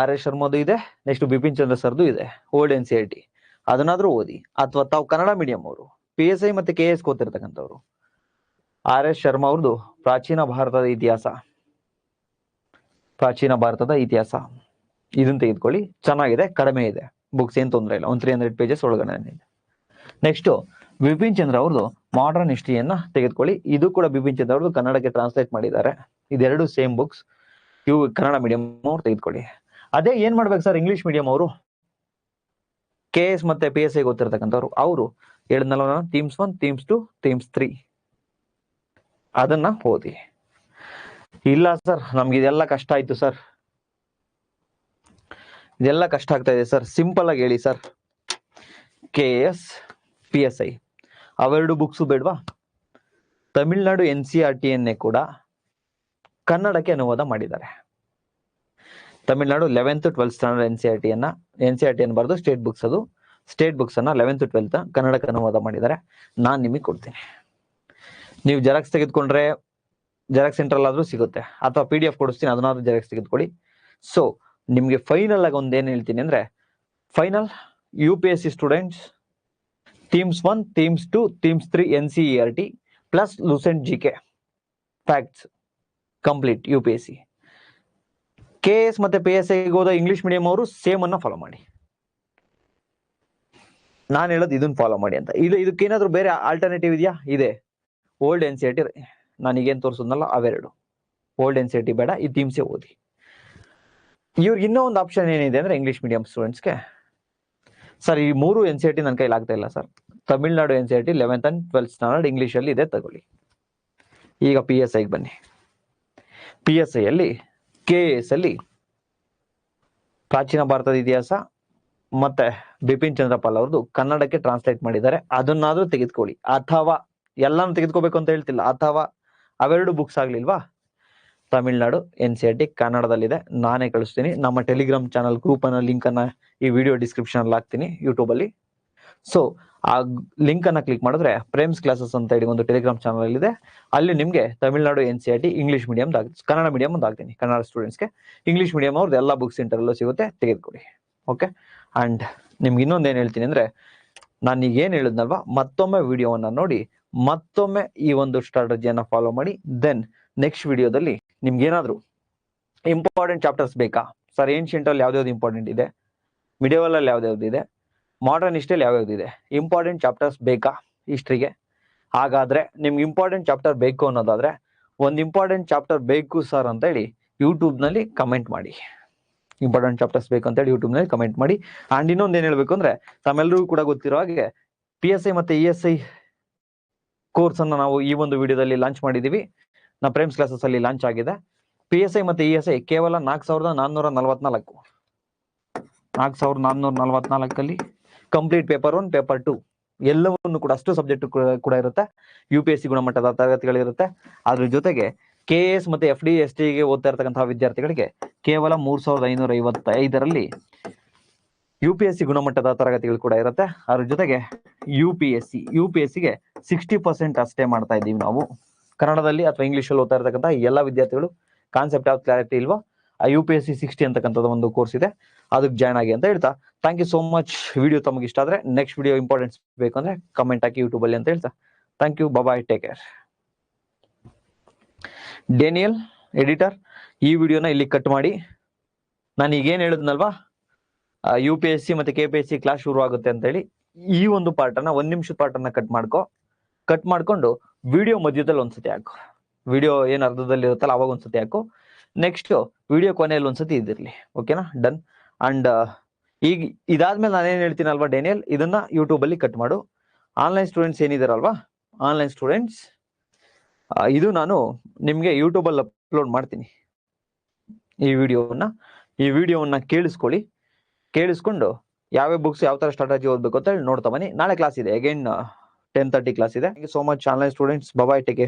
A: ಆರ್ ಎಸ್ ಶರ್ಮಾದು ಇದೆ ನೆಕ್ಸ್ಟ್ ಬಿಪಿನ್ ಚಂದ್ರ ಸರ್ದು ಇದೆ old N C R T ಅದನ್ನಾದ್ರೂ ಓದಿ, ಅಥವಾ ತಾವು ಕನ್ನಡ ಮೀಡಿಯಂ ಅವರು ಪಿ ಎಸ್ ಐ ಮತ್ತೆ ಕೆ ಎಸ್ ಓದ್ತಿರ್ತಕ್ಕಂಥವ್ರು. ಆರ್ ಎಸ್ ಶರ್ಮಾ ಅವ್ರದ್ದು ಪ್ರಾಚೀನ ಭಾರತದ ಇತಿಹಾಸ. ಪ್ರಾಚೀನ ಭಾರತದ ಇತಿಹಾಸ. ಇದನ್ನ ತೆಗೆದುಕೊಳ್ಳಿ, ಚೆನ್ನಾಗಿದೆ, ಕಡಿಮೆ ಇದೆ. ಬುಕ್ಸ್ ಏನ್ ತೊಂದರೆ ಇಲ್ಲ, ಒಂದು ತ್ರೀ ಹಂಡ್ರೆಡ್ ಪೇಜಸ್ ಒಳಗಡೆ ಇದೆ. ನೆಕ್ಸ್ಟ್ ಬಿಪಿನ್ ಚಂದ್ರ ಅವ್ರದ್ದು ಮಾಡರ್ನ್ ಹಿಸ್ಟ್ರಿಯನ್ನ ತೆಗೆದುಕೊಳ್ಳಿ. ಇದು ಕೂಡ ಬಿಪಿನ್ ಚಂದ್ರ ಅವ್ರದ್ದು ಕನ್ನಡಕ್ಕೆ ಟ್ರಾನ್ಸ್ಲೇಟ್ ಮಾಡಿದ್ದಾರೆ. ಇದೆರಡು ಸೇಮ್ ಬುಕ್ಸ್ ಇವು ಕನ್ನಡ ಮೀಡಿಯಂ ಅವ್ರು ತೆಗೆದುಕೊಳ್ಳಿ. ಅದೇ ಏನ್ ಮಾಡ್ಬೇಕು ಸರ್ ಇಂಗ್ಲಿಷ್ ಮೀಡಿಯಂ ಅವರು? ಕೆ ಎಸ್ ಮತ್ತೆ ಪಿ ಎಸ್ ಐ ಗೊತ್ತಿರ್ತಕ್ಕಂಥವ್ರು. ಅವರು ಹೇಳಿದ್ನಲ್ಲ themes one themes two themes three ಅದನ್ನ ಓದಿ. ಇಲ್ಲ ಸರ್ ನಮ್ಗೆ ಇದೆಲ್ಲ ಕಷ್ಟ ಆಯ್ತು ಸರ್ ಇದೆಲ್ಲ ಕಷ್ಟ ಆಗ್ತಾ ಇದೆ ಸರ್ ಸಿಂಪಲ್ ಆಗಿ ಹೇಳಿ sir K S P S I ಅವೆರಡು ಬುಕ್ಸು ಬೇಡ್ವಾ? ತಮಿಳ್ನಾಡು ಎನ್ ಸಿ ಆರ್ ಟಿಯನ್ನೇ ಕೂಡ ಕನ್ನಡಕ್ಕೆ ಅನುವಾದ ಮಾಡಿದ್ದಾರೆ. Tamil Nadu eleventh twelfth standard N C R T ಅನ್ನ ಎನ್ ಸಿ ಆರ್ ಟಿ ಬರೆದು ಸ್ಟೇಟ್ ಬುಕ್ಸ್ ಅದು. ಸ್ಟೇಟ್ ಬುಕ್ಸ್ ಅನ್ನ ಲೆವೆಂತ್ ಟ್ವೆಲ್ತ್ ಕನ್ನಡಕ್ಕೆ ಅನುವಾದ ಮಾಡಿದ್ದಾರೆ. ನಾನು ನಿಮಗೆ ಕೊಡ್ತೀನಿ. ನೀವು ಜೆರಾಕ್ಸ್ ತೆಗೆದುಕೊಂಡ್ರೆ ಜೆರಾಕ್ಸ್ ಸೆಂಟ್ರಲ್ ಆದ್ರೂ ಸಿಗುತ್ತೆ. ಅಥವಾ ಪಿ ಡಿ ಎಫ್ ಕೊಡಿಸ್ತೀನಿ, ಅದನ್ನಾದ್ರೂ ಜೆರಾಕ್ಸ್ ತೆಗೆದುಕೊಳ್ಳಿ. ಸೊ ನಿಮಗೆ ಫೈನಲ್ ಆಗಿ ಒಂದು ಏನು ಹೇಳ್ತೀನಿ ಅಂದ್ರೆ final U P S C students themes one themes two themes three N C E R T plus Lucent G K facts complete U P S C K S ಮತ್ತೆ P S ಐಗೆ ಹೋದ English medium ಅವರು same ಅನ್ನ follow ಮಾಡಿ. ನಾನು ಹೇಳೋದು ಇದನ್ನ follow ಮಾಡಿ ಅಂತ. ಇದು ಇದಕ್ಕೇನಾದ್ರೂ ಬೇರೆ ಆಲ್ಟರ್ನೇಟಿವ್ ಇದೆಯಾ? ಇದೆ. ಓಲ್ಡ್ ಎನ್ ಸಿ ಟಿ ನಾನೀಗೇನು ತೋರಿಸೋದ್ನಲ್ಲ ಅವೆರಡು. ಓಲ್ಡ್ ಎನ್ ಸಿ ಟಿ ಬೇಡ, ಈ ಥೀಮ್ಸೇ ಓದಿ. ಇವ್ರಿಗೆ ಇನ್ನೂ ಒಂದು ಆಪ್ಷನ್ ಏನಿದೆ ಅಂದ್ರೆ ಇಂಗ್ಲಿಷ್ ಮೀಡಿಯಂ ಸ್ಟೂಡೆಂಟ್ಸ್ಗೆ ಸರ್, ಈ ಮೂರು ಎನ್ ಸಿ ಆರ್ ಟಿ ನನ್ನ ಕೈಲಿ ಆಗ್ತಾ ಇಲ್ಲ sir. Tamil Nadu N C R T eleventh and twelfth standard ಇಂಗ್ಲೀಷಲ್ಲಿ ಇದೆ, ತಗೊಳ್ಳಿ. ಈಗ ಪಿ ಎಸ್ ಐಗೆ ಬನ್ನಿ. ಪಿ ಎಸ್ ಐಯಲ್ಲಿ ಕೆ ಎಸ್ ಅಲ್ಲಿ ಪ್ರಾಚೀನ ಭಾರತದ ಇತಿಹಾಸ ಮತ್ತೆ ಬಿಪಿನ್ ಚಂದ್ರಪಾಲ್ ಅವ್ರದ್ದು ಕನ್ನಡಕ್ಕೆ ಟ್ರಾನ್ಸ್ಲೇಟ್ ಮಾಡಿದ್ದಾರೆ. ಅದನ್ನಾದ್ರೂ ತೆಗೆದುಕೊಳ್ಳಿ. ಅಥವಾ ಎಲ್ಲಾನು ತೆಗೆದುಕೋಬೇಕು ಅಂತ ಹೇಳ್ತಿಲ್ಲ. ಅಥವಾ ಅವೆರಡು books ಆಗ್ಲಿಲ್ವಾ? Tamil Nadu, N C R T ಕನ್ನಡದಲ್ಲಿದೆ. ನಾನೇ ಕಳಿಸ್ತೀನಿ. ನಮ್ಮ ಟೆಲಿಗ್ರಾಮ್ ಚಾನಲ್ ಗ್ರೂಪ್ ಅನ್ನ ಲಿಂಕ್ ಅನ್ನ ಈ ವಿಡಿಯೋ ಡಿಸ್ಕ್ರಿಪ್ಷನ್ ಅಲ್ಲಿ ಹಾಕ್ತೀನಿ ಯೂಟ್ಯೂಬ್ ಅಲ್ಲಿ. ಸೊ ಆ ಲಿಂಕ್ ಅನ್ನ ಕ್ಲಿಕ್ ಮಾಡಿದ್ರೆ ಪ್ರೇಮ್ಸ್ ಕ್ಲಾಸಸ್ ಅಂತ ಹೇಳಿ ಒಂದು ಟೆಲಿಗ್ರಾಮ್ ಚಾನಲ್ ಇದೆ. ಅಲ್ಲಿ ನಿಮಗೆ Tamil Nadu N C R T English medium Kannada medium ಒಂದು ಹಾಕ್ತೀನಿ ಕನ್ನಡ ಸ್ಟೂಡೆಂಟ್ಸ್ಗೆ ಇಂಗ್ಲಿಷ್ ಮೀಡಿಯಂ ಅವ್ರದ್ದು ಎಲ್ಲ ಬುಕ್ಸ್ ಸೆಂಟರ್ ಅಲ್ಲೂ ಸಿಗುತ್ತೆ, ತೆಗೆದುಕೊಡಿ. ಓಕೆ ಅಂಡ್ ನಿಮ್ಗೆ ಇನ್ನೊಂದು ಏನು ಹೇಳ್ತೀನಿ ಅಂದ್ರೆ, ನಾನು ಈಗ ಏನು ಹೇಳಿದ್ನಲ್ವಾ, ಮತ್ತೊಮ್ಮೆ ವಿಡಿಯೋವನ್ನ ನೋಡಿ, ಮತ್ತೊಮ್ಮೆ ಈ ಒಂದು ಸ್ಟ್ರಾಟಜಿಯನ್ನ ಫಾಲೋ ಮಾಡಿ ದೆನ್ ನೆಕ್ಸ್ಟ್ ವಿಡಿಯೋದಲ್ಲಿ ನಿಮ್ಗೆ ಏನಾದ್ರು ಇಂಪಾರ್ಟೆಂಟ್ ಚಾಪ್ಟರ್ಸ್ ಬೇಕಾ? ಸರ್ ಏನ್ಶಿಯಂಟ್ ಅಲ್ಲಿ ಯಾವ್ದಾವ್ದು ಇಂಪಾರ್ಟೆಂಟ್ ಇದೆ? ಮಿಡಿಯವಲ್ ಅಲ್ಲಿ ಯಾವ್ದಾವ್ದು ಇದೆ? ಮಾಡರ್ನ್ ಹಿಸ್ಟ್ರಿಯಲ್ಲಿ ಯಾವ್ಯಾವ್ದಿದೆ? ಇಂಪಾರ್ಟೆಂಟ್ ಚಾಪ್ಟರ್ಸ್ ಬೇಕಾ ಹಿಸ್ಟ್ರಿಗೆ ಹಾಗಾದ್ರೆ ನಿಮ್ಗೆ ಇಂಪಾರ್ಟೆಂಟ್ ಚಾಪ್ಟರ್ ಬೇಕು ಅನ್ನೋದಾದ್ರೆ ಒಂದು ಇಂಪಾರ್ಟೆಂಟ್ ಚಾಪ್ಟರ್ ಬೇಕು ಸರ್ ಅಂತ ಹೇಳಿ ಯೂಟ್ಯೂಬ್ನಲ್ಲಿ ಕಮೆಂಟ್ ಮಾಡಿ. ಇಂಪಾರ್ಟೆಂಟ್ ಚಾಪ್ಟರ್ಸ್ ಬೇಕು ಅಂತ ಹೇಳಿ ಯೂಟ್ಯೂಬ್ನಲ್ಲಿ ಕಮೆಂಟ್ ಮಾಡಿ. ಆ್ಯಂಡ್ ಇನ್ನೊಂದು ಏನು ಹೇಳ್ಬೇಕು ಅಂದ್ರೆ ತಮ್ಮೆಲ್ಲರಿಗೂ ಕೂಡ ಗೊತ್ತಿರೋ ಹಾಗೆ ಪಿ ಎಸ್ ಐ ಮತ್ತೆ ಇ ಎಸ್ ಐ ಕೋರ್ಸನ್ನು ನಾವು ಈ ಒಂದು ವಿಡಿಯೋದಲ್ಲಿ ಲಾಂಚ್ ಮಾಡಿದೀವಿ. ನಮ್ಮ ಪ್ರೇಮ್ಸ್ ಕ್ಲಾಸಸ್ ಅಲ್ಲಿ ಲಾಂಚ್ ಆಗಿದೆ. ಪಿ ಎಸ್ ಐ ಮತ್ತೆ ಇ ಎಸ್ ಐ ಕೇವಲ ನಾಲ್ಕು ಸಾವಿರದ ನಾನ್ನೂರ ನಲವತ್ನಾಲ್ಕು. ನಾಲ್ಕು ಸಾವಿರದ ನಾನ್ನೂರ ನಲವತ್ನಾಲ್ಕಲ್ಲಿ complete paper one paper two ಎಲ್ಲವನ್ನು ಕೂಡ ಅಷ್ಟು ಸಬ್ಜೆಕ್ಟ್ ಕೂಡ ಇರುತ್ತೆ. ಯು ಪಿ ಎಸ್ ಸಿ ಗುಣಮಟ್ಟದ ತರಗತಿಗಳಿರುತ್ತೆ. ಅದ್ರ ಜೊತೆಗೆ ಕೆ ಎಸ್ ಮತ್ತೆ ಎಫ್ ಡಿ ಎಸ್ ಟಿಗೆ ಓದ್ತಾ ಇರತಕ್ಕಂತಹ ವಿದ್ಯಾರ್ಥಿಗಳಿಗೆ ಕೇವಲ ಮೂರ್ ಸಾವಿರದ ಐನೂರ ಐವತ್ತೈದರಲ್ಲಿ ಯು ಪಿ ಎಸ್ ಸಿ ಗುಣಮಟ್ಟದ ತರಗತಿಗಳು ಕೂಡ ಇರುತ್ತೆ. ಅದ್ರ ಜೊತೆಗೆ U P S C U P S ಸಿಗೆ ಸಿಕ್ಸ್ಟಿ ಪರ್ಸೆಂಟ್ ಅಷ್ಟೇ ಮಾಡ್ತಾ ಇದ್ದೀವಿ ನಾವು. ಕನ್ನಡದಲ್ಲಿ ಅಥವಾ ಇಂಗ್ಲಿಷ್ ಅಲ್ಲಿ ಓದ್ತಾ ಇರ್ತಕ್ಕಂಥ ಎಲ್ಲ ವಿದ್ಯಾರ್ಥಿಗಳು ಕಾನ್ಸೆಪ್ಟ್ ಆಫ್ ಕ್ಲಾರಿಟಿ ಇಲ್ವಾ U P S C sixty ಅಂತಕ್ಕಂಥದ್ದು ಒಂದು ಕೋರ್ಸ್ ಇದೆ. ಅದಕ್ಕೆ ಜಾಯ್ನ್ ಆಗಿ ಅಂತ ಹೇಳ್ತಾ. Thank you so much video ತಮಗೆ ಇಷ್ಟ ಆದ್ರೆ ನೆಕ್ಸ್ಟ್ ವಿಡಿಯೋ ಇಂಪಾರ್ಟೆನ್ಸ್ ಬೇಕಂದ್ರೆ ಕಮೆಂಟ್ ಹಾಕಿ ಯೂಟ್ಯೂಬ್ ಅಲ್ಲಿ ಅಂತ ಹೇಳ್ತಾ. Thank you bye take care Daniel editor ಈ ವಿಡಿಯೋನ ಇಲ್ಲಿ ಕಟ್ ಮಾಡಿ. ನಾನು ಈಗೇನು ಹೇಳಿದ್ನಲ್ವಾ? ಯು ಪಿ ಎಸ್ ಸಿ ಮತ್ತೆ K P S C class ಶುರು ಆಗುತ್ತೆ ಅಂತ ಹೇಳಿ ಈ ಒಂದು ಪಾರ್ಟನ್ನ ಒಂದು ಒಂದ್ ನಿಮಿಷದ ಪಾರ್ಟನ್ನು ಕಟ್ ಮಾಡ್ಕೊ. ಕಟ್ ಮಾಡ್ಕೊಂಡು ವಿಡಿಯೋ ಮಧ್ಯದಲ್ಲಿ ಒಂದ್ಸತಿ ಹಾಕು. ವಿಡಿಯೋ ಏನು ಅರ್ಧದಲ್ಲಿ ಇರುತ್ತಲ್ಲ ಅವಾಗ ಒಂದ್ಸತಿ ಹಾಕು. ನೆಕ್ಸ್ಟ್ ವಿಡಿಯೋ ಕೊನೆಯಲ್ಲಿ ಒಂದ್ಸತಿ ಇದಿರ್ಲಿ. ಓಕೆನಾ ಡನ್ ಅಂಡ್ ಈಗ ಇದಾದ್ಮೇಲೆ ನಾನೇನು ಹೇಳ್ತೀನಲ್ವಾ ಡೇನಿಯಲ್? ಇದನ್ನ ಯೂಟ್ಯೂಬ್ ಅಲ್ಲಿ ಕಟ್ ಮಾಡು. ಆನ್ಲೈನ್ ಸ್ಟೂಡೆಂಟ್ಸ್ ಏನಿದಾರಲ್ವಾ? ಆನ್ಲೈನ್ ಸ್ಟೂಡೆಂಟ್ಸ್ ಇದು ನಾನು ನಿಮಗೆ ಯೂಟ್ಯೂಬಲ್ಲಿ ಅಪ್ಲೋಡ್ ಮಾಡ್ತೀನಿ. ಈ ವಿಡಿಯೋವನ್ನ ಈ ವಿಡಿಯೋವನ್ನ ಕೇಳಿಸ್ಕೊಳ್ಳಿ. ಕೇಳಿಸ್ಕೊಂಡು ಯಾವ್ಯಾವ ಬುಕ್ಸ್ ಯಾವ ತರ ಸ್ಟ್ರಾಟಜಿ ಓದ್ಬೇಕು ಅಂತ ಹೇಳಿ ನೋಡ್ತಾ ಬನ್ನಿ. ನಾಳೆ ಕ್ಲಾಸ್ ಇದೆ. ಅಗೈನ್ ಟೆನ್ ತರ್ಟಿ ಕ್ಲಾಸ್ ಇದೆ. So much online students bye bye take